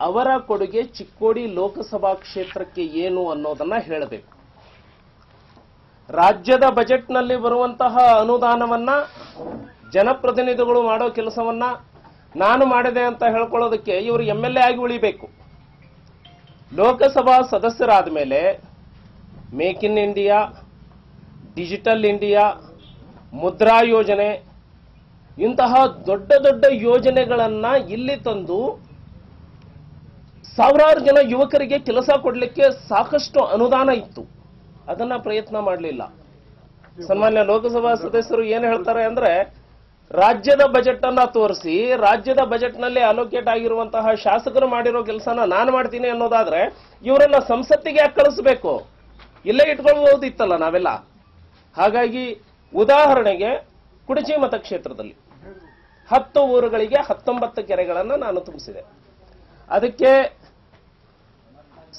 ಅವರ ಕೊಡುಗೆ ಚಿಕ್ಕೋಡಿ ಲೋಕಸಭಾ ಕ್ಷೇತ್ರಕ್ಕೆ ಏನು ಅನ್ನೋದನ್ನ ಹೇಳಬೇಕು. ರಾಜ್ಯದ ಬಜೆಟ್ನಲ್ಲಿ ಬರುವಂತಹ ಅನುದಾನವನ್ನ, ಜನಪ್ರತಿನಿಧಿಗಳು ಮಾಡೋ ಕೆಲಸವನ್ನ ನಾನು ಮಾಡಿದೆ ಅಂತ ಹೇಳ್ಕೊಳ್ಳೋದಕ್ಕೆ ಇವರು ಎಂ ಎಲ್ ಎ ಆಗಿ ಉಳಿಬೇಕು. ಲೋಕಸಭಾ ಸದಸ್ಯರಾದ ಮೇಲೆ make in India, digital India, Mudra Yojana ಇಂತಹ ದೊಡ್ಡ ದೊಡ್ಡ ಯೋಜನೆಗಳನ್ನ ಇಲ್ಲಿ ತಂದು ಸಾವಿರಾರು ಜನ ಯುವಕರಿಗೆ ಕೆಲಸ ಕೊಡಲಿಕ್ಕೆ ಸಾಕಷ್ಟು ಅನುದಾನ ಇತ್ತು. ಅದನ್ನ ಪ್ರಯತ್ನ ಮಾಡಲಿಲ್ಲ. ಸನ್ಮಾನ್ಯ ಲೋಕಸಭಾ ಸದಸ್ಯರು ಏನ್ ಹೇಳ್ತಾರೆ ಅಂದ್ರೆ, ರಾಜ್ಯದ ಬಜೆಟ್ ಅನ್ನ ತೋರಿಸಿ, ರಾಜ್ಯದ ಬಜೆಟ್ನಲ್ಲಿ ಅಲೋಕೇಟ್ ಆಗಿರುವಂತಹ ಶಾಸಕರು ಮಾಡಿರೋ ಕೆಲಸನ ನಾನು ಮಾಡ್ತೀನಿ ಅನ್ನೋದಾದ್ರೆ ಇವರನ್ನ ಸಂಸತ್ತಿಗೆ ಯಾಕೆ ಕಳಿಸ್ಬೇಕು. ಇಲ್ಲೇ ಇಟ್ಕೊಳ್ಬಹುದಿತ್ತಲ್ಲ ನಾವೆಲ್ಲ. ಹಾಗಾಗಿ ಉದಾಹರಣೆಗೆ ಕುಡಚಿ ಮತಕ್ಷೇತ್ರದಲ್ಲಿ. ಹತ್ತು ಊರುಗಳಿಗೆ ಹತ್ತೊಂಬತ್ತು ಕೆರೆಗಳನ್ನು ನಾನು ತುಂಬಿಸಿದೆ. ಅದಕ್ಕೆ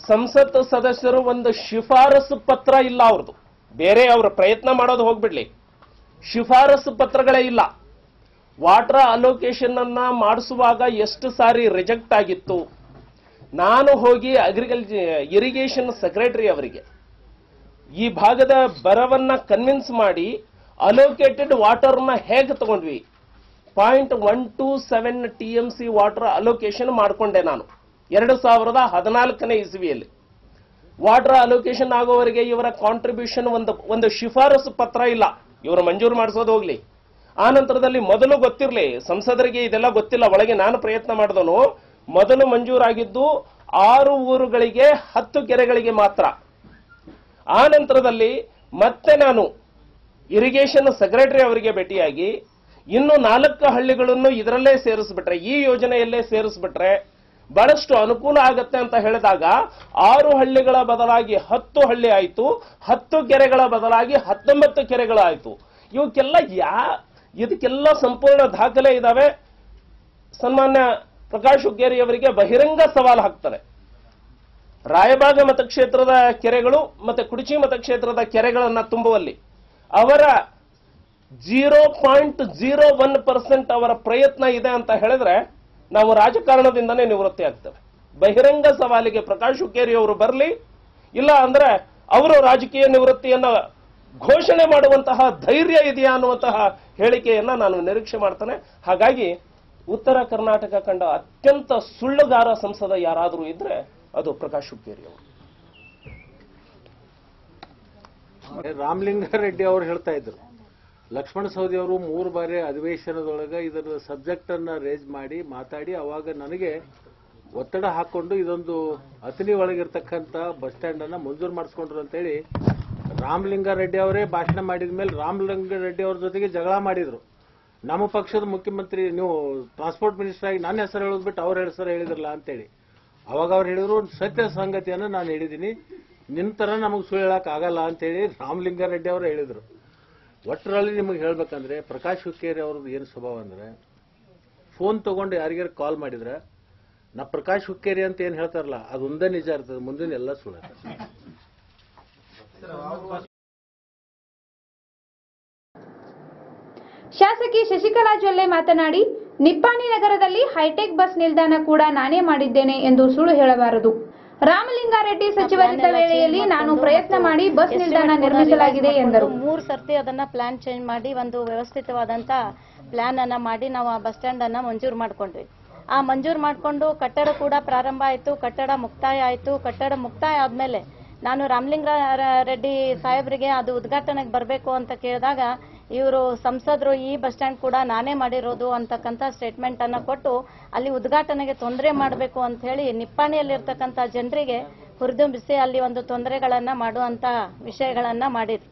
ಸಂಸತ್ ಸದಸ್ಯರು ಒಂದು ಶಿಫಾರಸು ಪತ್ರ ಇಲ್ಲ ಅವ್ರದ್ದು. ಬೇರೆ ಅವರು ಪ್ರಯತ್ನ ಮಾಡೋದು ಹೋಗ್ಬಿಡ್ಲಿ. ಶಿಫಾರಸು ಪತ್ರಗಳೇ ಇಲ್ಲ. ವಾಟರ್ ಅಲೋಕೇಶನ್ ಅನ್ನ ಮಾಡಿಸುವಾಗ ಎಷ್ಟು ಸಾರಿ ರಿಜೆಕ್ಟ್ ಆಗಿತ್ತು. ನಾನು ಹೋಗಿ ಅಗ್ರಿಕಲ್ಚರ್ ಇರಿಗೇಷನ್ ಸೆಕ್ರೆಟರಿ ಅವರಿಗೆ ಈ ಭಾಗದ ಬರವನ್ನ ಕನ್ವಿನ್ಸ್ ಮಾಡಿ ಅಲೋಕೇಟೆಡ್ ವಾಟರ್ನ ಹೇಗೆ ತಗೊಂಡ್ವಿ? Point one two seven T M C water allocation ಮಾಡಿಕೊಂಡೆ ನಾನು. ಎರಡು ಸಾವಿರದ ಹದಿನಾಲ್ಕನೇ ಇಸ್ವಿಯಲ್ಲಿ. ವಾಟರ್ ಅಲೋಕೇಶನ್ ಆಗೋವರೆಗೆ ಇವರ ಕಾಂಟ್ರಿಬ್ಯೂಷನ್ ಒಂದು ಒಂದು ಶಿಫಾರಸು ಪತ್ರ ಇಲ್ಲ. ಇವರು ಮಂಜೂರು ಮಾಡಿಸೋದು ಹೋಗ್ಲಿ. ಆ ನಂತರದಲ್ಲಿ ಮೊದಲು ಗೊತ್ತಿರಲಿ, ಸಂಸದರಿಗೆ ಇದೆಲ್ಲ ಗೊತ್ತಿಲ್ಲ, ಒಳಗೆ ನಾನು ಪ್ರಯತ್ನ ಮಾಡಿದನು ಮೊದಲು ಮಂಜೂರಾಗಿದ್ದು ಆರು ಊರುಗಳಿಗೆ ಹತ್ತು ಕೆರೆಗಳಿಗೆ ಮಾತ್ರ. ಆ ನಂತರದಲ್ಲಿ ಮತ್ತೆ ನಾನು ಇರಿಗೇಷನ್ ಸೆಕ್ರೆಟರಿ ಅವರಿಗೆ ಭೇಟಿಯಾಗಿ ಇನ್ನು ನಾಲ್ಕು ಹಳ್ಳಿಗಳನ್ನು ಇದರಲ್ಲೇ ಸೇರಿಸ್ಬಿಟ್ರೆ, ಈ ಯೋಜನೆಯಲ್ಲೇ ಸೇರಿಸ್ಬಿಟ್ರೆ ಬಹಳಷ್ಟು ಅನುಕೂಲ ಆಗತ್ತೆ ಅಂತ ಹೇಳಿದಾಗ ಆರು ಹಳ್ಳಿಗಳ ಬದಲಾಗಿ ಹತ್ತು ಹಳ್ಳಿ ಆಯಿತು, ಹತ್ತು ಕೆರೆಗಳ ಬದಲಾಗಿ ಹತ್ತೊಂಬತ್ತು ಕೆರೆಗಳಾಯಿತು ಇವಕ್ಕೆಲ್ಲ ಯಾ, ಇದಕ್ಕೆಲ್ಲ ಸಂಪೂರ್ಣ ದಾಖಲೆ ಇದ್ದಾವೆ ಸನ್ಮಾನ್ಯ ಪ್ರಕಾಶ್ ಹುಗ್ಗೇರಿ ಅವರಿಗೆ ಬಹಿರಂಗ ಸವಾಲು ಹಾಕ್ತಾರೆ. ರಾಯಬಾಗ ಮತಕ್ಷೇತ್ರದ ಕೆರೆಗಳು ಮತ್ತೆ ಕುಡಚಿ ಮತಕ್ಷೇತ್ರದ ಕೆರೆಗಳನ್ನು ತುಂಬುವಲ್ಲಿ ಅವರ zero point zero one percent ಅವರ ಪ್ರಯತ್ನ ಇದೆ ಅಂತ ಹೇಳಿದ್ರೆ ನಾವು ರಾಜಕಾರಣದಿಂದನೇ ನಿವೃತ್ತಿ ಆಗ್ತೇವೆ. ಬಹಿರಂಗ ಸವಾಲಿಗೆ ಪ್ರಕಾಶ್ ಹುಕ್ಕೇರಿ ಅವರು ಬರಲಿ, ಇಲ್ಲ ಅಂದ್ರೆ ಅವರು ರಾಜಕೀಯ ನಿವೃತ್ತಿಯನ್ನ ಘೋಷಣೆ ಮಾಡುವಂತಹ ಧೈರ್ಯ ಇದೆಯಾ ಅನ್ನುವಂತಹ ಹೇಳಿಕೆಯನ್ನ ನಾನು ನಿರೀಕ್ಷೆ ಮಾಡ್ತೇನೆ. ಹಾಗಾಗಿ ಉತ್ತರ ಕರ್ನಾಟಕ ಕಂಡ ಅತ್ಯಂತ ಸುಳ್ಳುಗಾರ ಸಂಸದ ಯಾರಾದರೂ ಇದ್ರೆ ಅದು ಪ್ರಕಾಶ್ ಹುಕ್ಕೇರಿ ಅವರು. ರಾಮಲಿಂಗಾರೆಡ್ಡಿ ಅವರು ಹೇಳ್ತಾ ಇದ್ರು. ಲಕ್ಷ್ಮಣ ಸವದಿ ಅವರು ಮೂರು ಬಾರಿ ಅಧಿವೇಶನದೊಳಗೆ ಇದರ ಸಬ್ಜೆಕ್ಟ್ ಅನ್ನ ರೇಜ್ ಮಾಡಿ ಮಾತಾಡಿ, ಅವಾಗ ನನಗೆ ಒತ್ತಡ ಹಾಕೊಂಡು ಇದೊಂದು ಅತನಿ ಒಳಗಿರ್ತಕ್ಕಂಥ ಬಸ್ ಸ್ಟ್ಯಾಂಡ್ ಅನ್ನ ಮಂಜೂರು ಮಾಡಿಸ್ಕೊಂಡ್ರು ಅಂತೇಳಿ ರಾಮಲಿಂಗಾರೆಡ್ಡಿ ಅವರೇ ಭಾಷಣ ಮಾಡಿದ ಮೇಲೆ ರಾಮಲಿಂಗಾರೆಡ್ಡಿ ಅವ್ರ ಜೊತೆಗೆ ಜಗಳ ಮಾಡಿದ್ರು. ನಮ್ಮ ಪಕ್ಷದ ಮುಖ್ಯಮಂತ್ರಿ, ನೀವು ಟ್ರಾನ್ಸ್ಪೋರ್ಟ್ ಮಿನಿಸ್ಟರ್ ಆಗಿ ನನ್ನ ಹೆಸರು ಹೇಳಿದ್ಬಿಟ್ಟು ಅವ್ರ ಹೆಸರು ಹೇಳಿದ್ರಲ್ಲ ಅಂತೇಳಿ ಅವಾಗ ಅವ್ರು ಹೇಳಿದ್ರು, ಸತ್ಯ ಸಂಗತಿಯನ್ನು ನಾನು ಹೇಳಿದ್ದೀನಿ. ನಿನ್ನ ತರ ನಮಗೆ ಸುಳ್ಳು ಹೇಳೋಕ್ಕಾಗಲ್ಲ ಅಂತೇಳಿ ರಾಮಲಿಂಗಾರೆಡ್ಡಿ ಅವರು ಹೇಳಿದ್ರು. ಒಟ್ಟರಲ್ಲಿ ನಿಮಗೆ ಹೇಳಬೇಕಂದ್ರೆ ಪ್ರಕಾಶ್ ಹುಕ್ಕೇರಿ ಅವ್ರದ್ದು ಏನು ಸ್ವಭಾವ ಅಂದ್ರೆ ಫೋನ್ ತಗೊಂಡು ಯಾರಿಗಾರು ಕಾಲ್ ಮಾಡಿದ್ರೆ, ನಾ ಪ್ರಕಾಶ್ ಹುಕ್ಕೇರಿ ಅಂತ ಏನ್ ಹೇಳ್ತಾರಲ್ಲ ಅದೊಂದೇ ನಿಜ ಇರ್ತದೆ, ಮುಂದಿನ ಎಲ್ಲ ಸುಳ್ಳು. ಶಾಸಕಿ ಶಶಿಕಲಾ ಜೊಲ್ಲೆ ಮಾತನಾಡಿ, ನಿಪ್ಪಾಣಿ ನಗರದಲ್ಲಿ ಹೈಟೆಕ್ ಬಸ್ ನಿಲ್ದಾಣ ಕೂಡ ನಾನೇ ಮಾಡಿದ್ದೇನೆ ಎಂದು ಸುಳ್ಳು ಹೇಳಬಾರದು ರಾಮಲಿಂಗಾರೆಡ್ಡಿ ಸಚಿವರಿದ್ದ ವೇಳೆಯಲ್ಲಿ ನಾನು ಪ್ರಯತ್ನ ಮಾಡಿ ಬಸ್ ನಿಲ್ದಾಣ ನಿರ್ಮಿಸಲಾಗಿದೆ ಎಂದರು. ಮೂರು ಸರ್ತಿ ಅದನ್ನ ಪ್ಲಾನ್ ಚೇಂಜ್ ಮಾಡಿ ಒಂದು ವ್ಯವಸ್ಥಿತವಾದಂತ ಪ್ಲಾನ್ ಅನ್ನ ಮಾಡಿ ನಾವು ಆ ಬಸ್ ಸ್ಟ್ಯಾಂಡ್ ಅನ್ನ ಮಂಜೂರು ಮಾಡ್ಕೊಂಡ್ವಿ. ಆ ಮಂಜೂರು ಮಾಡಿಕೊಂಡು ಕಟ್ಟಡ ಕೂಡ ಪ್ರಾರಂಭ ಆಯಿತು ಕಟ್ಟಡ ಮುಕ್ತಾಯ ಆಯಿತು. ಕಟ್ಟಡ ಮುಕ್ತಾಯ ಆದ್ಮೇಲೆ ನಾನು ರಾಮಲಿಂಗ ರೆಡ್ಡಿ ಸಾಹೇಬ್ರಿಗೆ ಅದು ಉದ್ಘಾಟನೆಗೆ ಬರಬೇಕು ಅಂತ ಕೇಳಿದಾಗ ಇವರು ಸಂಸದರು ಈ ಬಸ್ ಸ್ಟ್ಯಾಂಡ್ ಕೂಡ ನಾನೇ ಮಾಡಿರೋದು ಅಂತಕ್ಕಂಥ ಸ್ಟೇಟ್ಮೆಂಟ್ ಅನ್ನ ಕೊಟ್ಟು ಅಲ್ಲಿ ಉದ್ಘಾಟನೆಗೆ ತೊಂದರೆ ಮಾಡಬೇಕು ಅಂತ ಹೇಳಿ ನಿಪ್ಪಾಣಿಯಲ್ಲಿರ್ತಕ್ಕಂಥ ಜನರಿಗೆ ಹುರಿದುಂಬಿಸಿ ಅಲ್ಲಿ ಒಂದು ತೊಂದರೆಗಳನ್ನ ಮಾಡುವಂತ ವಿಷಯಗಳನ್ನ ಮಾಡಿದ್ರು.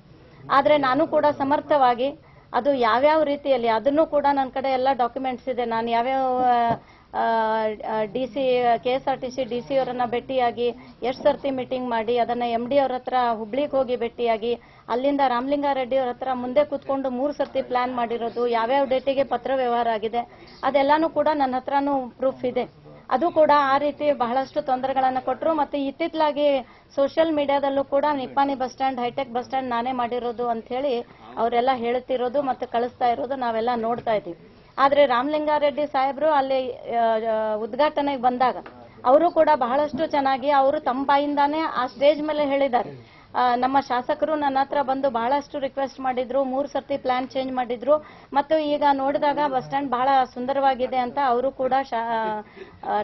ಆದ್ರೆ ನಾನು ಕೂಡ ಸಮರ್ಥವಾಗಿ ಅದು ಯಾವ್ಯಾವ ರೀತಿಯಲ್ಲಿ ಅದನ್ನು ಕೂಡ ನನ್ನ ಕಡೆ ಎಲ್ಲ ಡಾಕ್ಯುಮೆಂಟ್ಸ್ ಇದೆ. ನಾನು ಯಾವ್ಯಾವ D C K S R T C D C ಅವರನ್ನ ಭೇಟಿಯಾಗಿ ಎಷ್ಟು ಸರ್ತಿ ಮೀಟಿಂಗ್ ಮಾಡಿ, ಅದನ್ನ ಎಂ ಡಿ ಅವ್ರ ಹತ್ರ ಹುಬ್ಳಿಗೆ ಹೋಗಿ ಭೇಟಿಯಾಗಿ ಅಲ್ಲಿಂದ ರಾಮಲಿಂಗಾರೆಡ್ಡಿ ಅವ್ರ ಹತ್ರ ಮುಂದೆ ಕೂತ್ಕೊಂಡು ಮೂರು ಸರ್ತಿ ಪ್ಲಾನ್ ಮಾಡಿರೋದು, ಯಾವ್ಯಾವ ಡೇಟಿಗೆ ಪತ್ರ ವ್ಯವಹಾರ ಆಗಿದೆ, ಅದೆಲ್ಲಾನು ಕೂಡ ನನ್ನ ಹತ್ರನೂ ಪ್ರೂಫ್ ಇದೆ. ಅದು ಕೂಡ ಆ ರೀತಿ ಬಹಳಷ್ಟು ತೊಂದರೆಗಳನ್ನು ಕೊಟ್ಟರು ಮತ್ತೆ ಇತ್ತಿತ್ತಲಾಗಿ ಸೋಷಿಯಲ್ ಮೀಡಿಯಾದಲ್ಲೂ ಕೂಡ Nippani bus stand hitech bus stand ನಾನೇ ಮಾಡಿರೋದು ಅಂತ ಹೇಳಿ ಅವರೆಲ್ಲ ಹೇಳ್ತಿರೋದು ಮತ್ತೆ ಕಳಿಸ್ತಾ ಇರೋದು ನಾವೆಲ್ಲ ನೋಡ್ತಾ ಇದ್ದೀವಿ. ಆದ್ರೆ ರಾಮಲಿಂಗಾರೆಡ್ಡಿ ಸಾಹೇಬರು ಅಲ್ಲಿ ಉದ್ಘಾಟನೆಗೆ ಬಂದಾಗ, ಅವರು ಕೂಡ ಬಹಳಷ್ಟು ಚೆನ್ನಾಗಿ ಅವರು ತಮ್ಮ ಬಾಯಿಂದಾನೇ ಆ ಸ್ಟೇಜ್ ಮೇಲೆ ಹೇಳಿದ್ದಾರೆ. ನಮ್ಮ ಶಾಸಕರು ನನ್ನ ಹತ್ರ ಬಂದು ಬಹಳಷ್ಟು ರಿಕ್ವೆಸ್ಟ್ ಮಾಡಿದ್ರು, ಮೂರು ಸರ್ತಿ ಪ್ಲಾನ್ ಚೇಂಜ್ ಮಾಡಿದ್ರು. ಮತ್ತು ಈಗ ನೋಡಿದಾಗ ಬಸ್ ಸ್ಟ್ಯಾಂಡ್ ಬಹಳ ಸುಂದರವಾಗಿದೆ ಅಂತ ಅವರು ಕೂಡ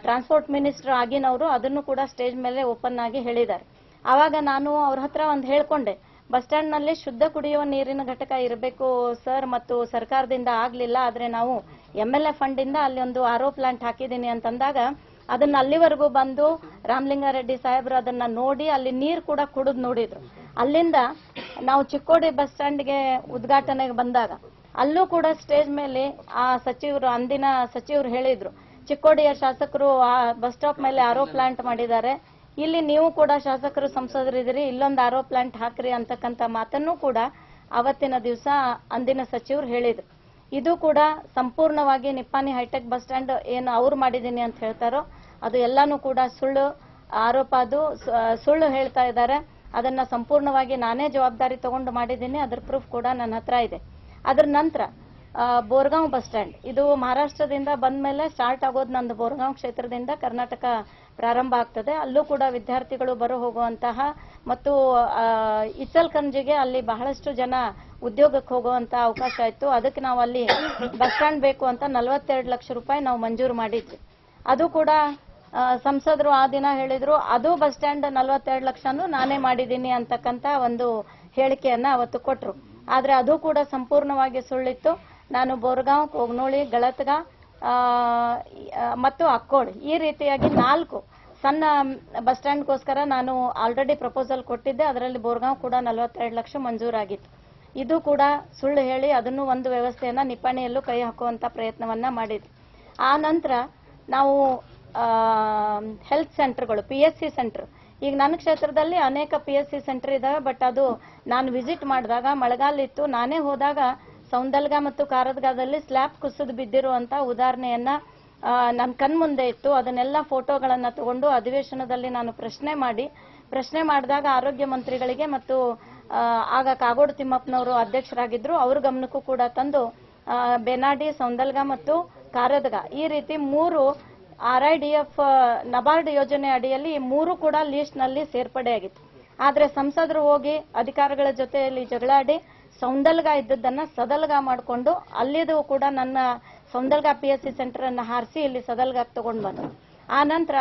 ಟ್ರಾನ್ಸ್ಪೋರ್ಟ್ ಮಿನಿಸ್ಟರ್ ಆಗಿನವರು ಅದನ್ನು ಕೂಡ ಸ್ಟೇಜ್ ಮೇಲೆ ಓಪನ್ ಆಗಿ ಹೇಳಿದ್ದಾರೆ. ಆವಾಗ ನಾನು ಅವ್ರ ಹತ್ರ ಒಂದು ಹೇಳ್ಕೊಂಡೆ, ಬಸ್ ಸ್ಟ್ಯಾಂಡ್ನಲ್ಲಿ ಶುದ್ಧ ಕುಡಿಯುವ ನೀರಿನ ಘಟಕ ಇರಬೇಕು ಸರ್ ಮತ್ತು ಸರ್ಕಾರದಿಂದ ಆಗಲಿಲ್ಲ, ಆದ್ರೆ ನಾವು ಎಂ ಎಲ್ ಎ ಫಂಡ್ ಇಂದ ಅಲ್ಲಿ ಒಂದು ಆರೋ ಪ್ಲಾಂಟ್ ಹಾಕಿದ್ದೀನಿ ಅಂತಂದಾಗ ಅದನ್ನ ಅಲ್ಲಿವರೆಗೂ ಬಂದು ರಾಮಲಿಂಗಾರೆಡ್ಡಿ ಸಾಹೇಬರು ಅದನ್ನ ನೋಡಿ ಅಲ್ಲಿ ನೀರು ಕೂಡ ಕುಡಿದು ನೋಡಿದ್ರು. ಅಲ್ಲಿಂದ ನಾವು ಚಿಕ್ಕೋಡಿ ಬಸ್ ಸ್ಟ್ಯಾಂಡ್ಗೆ ಉದ್ಘಾಟನೆಗೆ ಬಂದಾಗ ಅಲ್ಲೂ ಕೂಡ ಸ್ಟೇಜ್ ಮೇಲೆ ಆ ಸಚಿವರು, ಅಂದಿನ ಸಚಿವರು ಹೇಳಿದ್ರು, ಚಿಕ್ಕೋಡಿಯ ಶಾಸಕರು ಆ ಬಸ್ ಸ್ಟಾಪ್ ಮೇಲೆ ಆರೋ ಪ್ಲಾಂಟ್ ಮಾಡಿದ್ದಾರೆ, ಇಲ್ಲಿ ನೀವು ಕೂಡ ಶಾಸಕರು ಸಂಸದರಿದ್ದೀರಿ ಇಲ್ಲೊಂದು ಆರೋ ಪ್ಲಾಂಟ್ ಹಾಕ್ರಿ ಅಂತಕ್ಕಂಥ ಮಾತನ್ನು ಕೂಡ ಅವತ್ತಿನ ದಿವಸ ಅಂದಿನ ಸಚಿವರು ಹೇಳಿದ್ರು. ಇದು ಕೂಡ ಸಂಪೂರ್ಣವಾಗಿ ನಿಪ್ಪಾನಿ ಹೈಟೆಕ್ ಬಸ್ ಸ್ಟ್ಯಾಂಡ್ ಏನು ಅವ್ರು ಮಾಡಿದ್ದೀನಿ ಅಂತ ಹೇಳ್ತಾರೋ, ಅದು ಎಲ್ಲಾನು ಕೂಡ ಸುಳ್ಳು ಆರೋಪ ಅದು ಸುಳ್ಳು ಹೇಳ್ತಾ ಇದ್ದಾರೆ. ಅದನ್ನ ಸಂಪೂರ್ಣವಾಗಿ ನಾನೇ ಜವಾಬ್ದಾರಿ ತಗೊಂಡು ಮಾಡಿದ್ದೀನಿ ಅದ್ರ ಪ್ರೂಫ್ ಕೂಡ ನನ್ನ ಹತ್ರ ಇದೆ. ಅದರ ನಂತರ ಬೋರ್ಗಾಂವ್ ಬಸ್ ಸ್ಟ್ಯಾಂಡ್. ಇದು ಮಹಾರಾಷ್ಟ್ರದಿಂದ ಬಂದ ಮೇಲೆ ಸ್ಟಾರ್ಟ್ ಆಗೋದು ನಂದು ಬೋರ್ಗಾಂವ್ ಕ್ಷೇತ್ರದಿಂದ ಕರ್ನಾಟಕ ಪ್ರಾರಂಭ ಆಗ್ತದೆ. ಅಲ್ಲೂ ಕೂಡ ವಿದ್ಯಾರ್ಥಿಗಳು ಬರೋ ಹೋಗುವಂತಹ, ಮತ್ತು ಇಚಲ್ಕಂಜಿಗೆ ಅಲ್ಲಿ ಬಹಳಷ್ಟು ಜನ ಉದ್ಯೋಗಕ್ಕೆ ಹೋಗುವಂತ ಅವಕಾಶ ಆಯ್ತು ಅದಕ್ಕೆ ನಾವು ಅಲ್ಲಿ ಬಸ್ ಸ್ಟ್ಯಾಂಡ್ ಬೇಕು ಅಂತ ನಲವತ್ತೆರಡು ಲಕ್ಷ ರೂಪಾಯಿ ನಾವು ಮಂಜೂರು ಮಾಡಿದ್ವಿ. ಅದು ಕೂಡ ಸಂಸದರು ಆ ದಿನ ಹೇಳಿದ್ರು, ಅದು ಬಸ್ ಸ್ಟ್ಯಾಂಡ್ ನಲವತ್ತೆರಡು ಲಕ್ಷನು ನಾನೇ ಮಾಡಿದ್ದೀನಿ ಅಂತಕ್ಕಂತ ಒಂದು ಹೇಳಿಕೆಯನ್ನ ಅವತ್ತು ಕೊಟ್ರು. ಆದ್ರೆ ಅದು ಕೂಡ ಸಂಪೂರ್ಣವಾಗಿ ಸುಳ್ಳಿತ್ತು. ನಾನು ಬೋರ್ಗಾಂವ್, ಕೋಗ್ನೋಳಿ, ಗಳತ್ಗ ಮತ್ತು ಅಕ್ಕೋಡ್ ಈ ರೀತಿಯಾಗಿ ನಾಲ್ಕು ಸಣ್ಣ ಬಸ್ ಸ್ಟ್ಯಾಂಡ್ಗೋಸ್ಕರ ನಾನು ಆಲ್ರೆಡಿ ಪ್ರಪೋಸಲ್ ಕೊಟ್ಟಿದ್ದೆ. ಅದರಲ್ಲಿ ಬೋರ್ಗಾಂವ್ ಕೂಡ ನಲವತ್ತೆರಡು ಲಕ್ಷ ಮಂಜೂರಾಗಿತ್ತು. ಇದು ಕೂಡ ಸುಳ್ಳು ಹೇಳಿ ಅದನ್ನು ಒಂದು ವ್ಯವಸ್ಥೆಯನ್ನ ನಿಪಾಣಿಯಲ್ಲೂ ಕೈ ಹಾಕುವಂತ ಪ್ರಯತ್ನವನ್ನ ಮಾಡಿದ್ರು ಆ ನಂತರ ನಾವು ಹೆಲ್ತ್ ಸೆಂಟರ್ಗಳು ಪಿ ಎಸ್ ಸಿ ಸೆಂಟರ್ ಈಗ ನನ್ನ ಕ್ಷೇತ್ರದಲ್ಲಿ ಅನೇಕ ಪಿ ಎಸ್ ಸಿ ಸೆಂಟರ್ ಇದ್ದಾವೆ ಬಟ್ ಅದು ನಾನು ವಿಸಿಟ್ ಮಾಡಿದಾಗ ಮಳೆಗಾಲ ಇತ್ತು, ನಾನೇ ಹೋದಾಗ ಸೌಂದಲ್ಗ ಮತ್ತು ಕಾರದ್ಗಾದಲ್ಲಿ ಸ್ಲ್ಯಾಬ್ ಕುಸಿದು ಬಿದ್ದಿರುವಂತ ಉದಾಹರಣೆಯನ್ನ ನನ್ನ ಕಣ್ಮುಂದೆ ಇತ್ತು. ಅದನ್ನೆಲ್ಲ ಫೋಟೋಗಳನ್ನ ತಗೊಂಡು ಅಧಿವೇಶನದಲ್ಲಿ ನಾನು ಪ್ರಶ್ನೆ ಮಾಡಿ, ಪ್ರಶ್ನೆ ಮಾಡಿದಾಗ ಆರೋಗ್ಯ ಮಂತ್ರಿಗಳಿಗೆ ಮತ್ತು ಆಗ ಕಾಗೋಡು ತಿಮ್ಮಪ್ಪನವರು ಅಧ್ಯಕ್ಷರಾಗಿದ್ರು. ಅವ್ರ ಗಮನಕ್ಕೂ ಕೂಡ ತಂದು ಬೆನಾಡಿ, ಸೌಂದಲ್ಗ ಮತ್ತು ಕಾರದಗ. ಈ ರೀತಿ ಮೂರು R I D F NABARD ಯೋಜನೆ ಅಡಿಯಲ್ಲಿ ಮೂರು ಕೂಡ ಲಿಸ್ಟ್ನಲ್ಲಿ ಸೇರ್ಪಡೆಯಾಗಿತ್ತು ಆದ್ರೆ ಸಂಸದರು ಹೋಗಿ ಅಧಿಕಾರಿಗಳ ಜೊತೆಯಲ್ಲಿ ಜಗಳಾಡಿ ಸೌಂದಲ್ಗ ಇದ್ದದ್ದನ್ನ ಸದಲ್ಗ ಮಾಡಿಕೊಂಡು ಅಲ್ಲಿದು ಕೂಡ ನನ್ನ Soundalga P S C centre ಅನ್ನ ಹಾರಿಸಿ ಇಲ್ಲಿ ಸದಲ್ಗ ತಗೊಂಡ್ ಬಂದ್ರು. ಆ ನಂತರ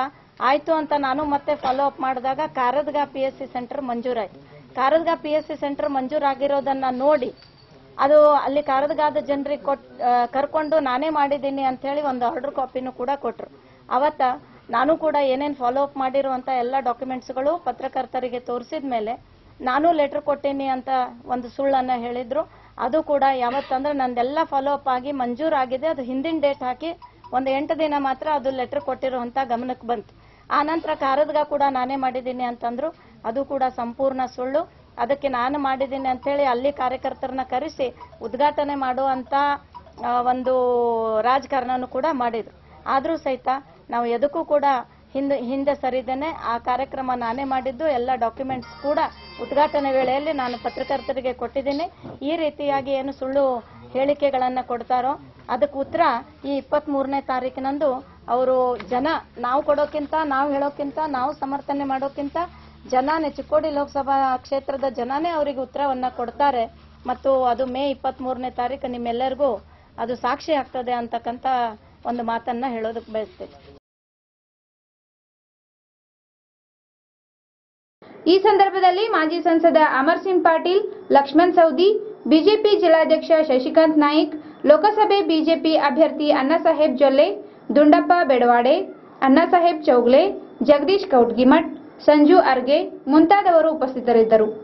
ಆಯ್ತು ಅಂತ ನಾನು ಮತ್ತೆ ಫಾಲೋ ಅಪ್ ಮಾಡಿದಾಗ Karadga P S C centre ಮಂಜೂರಾಯ್ತು. Karadga P S C centre ಮಂಜೂರಾಗಿರೋದನ್ನ ನೋಡಿ. ಅದು ಅಲ್ಲಿ ಕಾರದಗಾದ ಜನರಿಗೆ ಕೊಟ್ ಕರ್ಕೊಂಡು ನಾನೇ ಮಾಡಿದ್ದೀನಿ ಹೇಳಿ ಒಂದು ಆರ್ಡರ್ ಕಾಪಿನೂ ಕೂಡ ಕೊಟ್ರು. ಅವತ್ತ ನಾನು ಕೂಡ ಏನೇನು ಫಾಲೋ ಅಪ್ ಮಾಡಿರುವಂತ ಎಲ್ಲ ಡಾಕ್ಯುಮೆಂಟ್ಸ್ಗಳು ಪತ್ರಕರ್ತರಿಗೆ ತೋರಿಸಿದ ಮೇಲೆ ನಾನು ಲೆಟರ್ ಕೊಟ್ಟೀನಿ ಅಂತ ಒಂದು ಸುಳ್ಳನ್ನ ಹೇಳಿದ್ರು. ಅದು ಕೂಡ ಯಾವತ್ತಂದ್ರೆ ನಂದೆಲ್ಲ ಫಾಲೋ ಅಪ್ ಆಗಿ ಮಂಜೂರಾಗಿದೆ. ಅದು ಹಿಂದಿನ ಡೇಟ್ ಹಾಕಿ ಒಂದು ಎಂಟು ದಿನ ಮಾತ್ರ ಅದು ಲೆಟರ್ ಕೊಟ್ಟಿರುವಂತ ಗಮನಕ್ಕೆ ಬಂತು. ಆ ನಂತರ ಕಾರದ್ಗ ಕೂಡ ನಾನೇ ಮಾಡಿದ್ದೀನಿ ಅಂತಂದ್ರು. ಅದು ಕೂಡ ಸಂಪೂರ್ಣ ಸುಳ್ಳು. ಅದಕ್ಕೆ ನಾನು ಮಾಡಿದ್ದೀನಿ ಅಂಥೇಳಿ ಅಲ್ಲಿ ಕಾರ್ಯಕರ್ತರನ್ನ ಕರೆಸಿ ಉದ್ಘಾಟನೆ ಮಾಡುವಂಥ ಒಂದು ರಾಜಕಾರಣನೂ ಕೂಡ ಮಾಡಿದರು. ಆದರೂ ಸಹಿತ ನಾವು ಎದಕ್ಕೂ ಕೂಡ ಹಿಂದೆ ಹಿಂದೆ ಸರಿದೇನೆ ಆ ಕಾರ್ಯಕ್ರಮ ನಾನೇ ಮಾಡಿದ್ದು. ಎಲ್ಲ ಡಾಕ್ಯುಮೆಂಟ್ಸ್ ಕೂಡ ಉದ್ಘಾಟನೆ ವೇಳೆಯಲ್ಲಿ ನಾನು ಪತ್ರಕರ್ತರಿಗೆ ಕೊಟ್ಟಿದ್ದೀನಿ. ಈ ರೀತಿಯಾಗಿ ಏನು ಸುಳ್ಳು ಹೇಳಿಕೆಗಳನ್ನು ಕೊಡ್ತಾರೋ ಅದಕ್ಕೆ ಉತ್ತರ ಈ ಇಪ್ಪತ್ತ್ ಮೂರನೇ ತಾರೀಕಿನಂದು ಅವರು ಜನ, ನಾವು ಕೊಡೋಕ್ಕಿಂತ, ನಾವು ಹೇಳೋಕ್ಕಿಂತ, ನಾವು ಸಮರ್ಥನೆ ಮಾಡೋಕ್ಕಿಂತ ಜನನೇ, ಚಿಕ್ಕೋಡಿ ಲೋಕಸಭಾ ಕ್ಷೇತ್ರದ ಜನಾನೇ ಅವರಿಗೆ ಉತ್ತರವನ್ನ ಕೊಡ್ತಾರೆ. ಮತ್ತು ಅದು ಮೇ ಇಪ್ಪತ್ತ್ ಮೂರನೇ ತಾರೀಕು ನಿಮ್ಮೆಲ್ಲರಿಗೂ ಅದು ಸಾಕ್ಷಿ ಆಗ್ತದೆ ಅಂತಕ್ಕಂಥ ಒಂದು ಮಾತನ್ನ ಹೇಳೋದಕ್ಕೆ ಬಯಸ್ತೇನೆ. ಈ ಸಂದರ್ಭದಲ್ಲಿ ಮಾಜಿ ಸಂಸದ ಅಮರ್ ಸಿಂಗ್ ಪಾಟೀಲ್, ಲಕ್ಷ್ಮಣ್ ಸೌದಿ ಬಿಜೆಪಿ ಜಿಲ್ಲಾಧ್ಯಕ್ಷ ಶಶಿಕಾಂತ್ ನಾಯ್ಕ್, ಲೋಕಸಭೆ ಬಿಜೆಪಿ ಅಭ್ಯರ್ಥಿ ಅಣ್ಣಾಸಾಹೇಬ್ ಜೊಲ್ಲೆ, ದುಂಡಪ್ಪ ಬೆಡವಾಡೆ, ಅಣ್ಣಾಸಾಹೇಬ್ ಚೌಗ್ಲೆ, ಜಗದೀಶ್ ಕೌಟ್ಗಿಮಠ್ ಸಂಜು ಅರ್ಗೆ ಮುಂತಾದವರು ಉಪಸ್ಥಿತರಿದ್ದರು.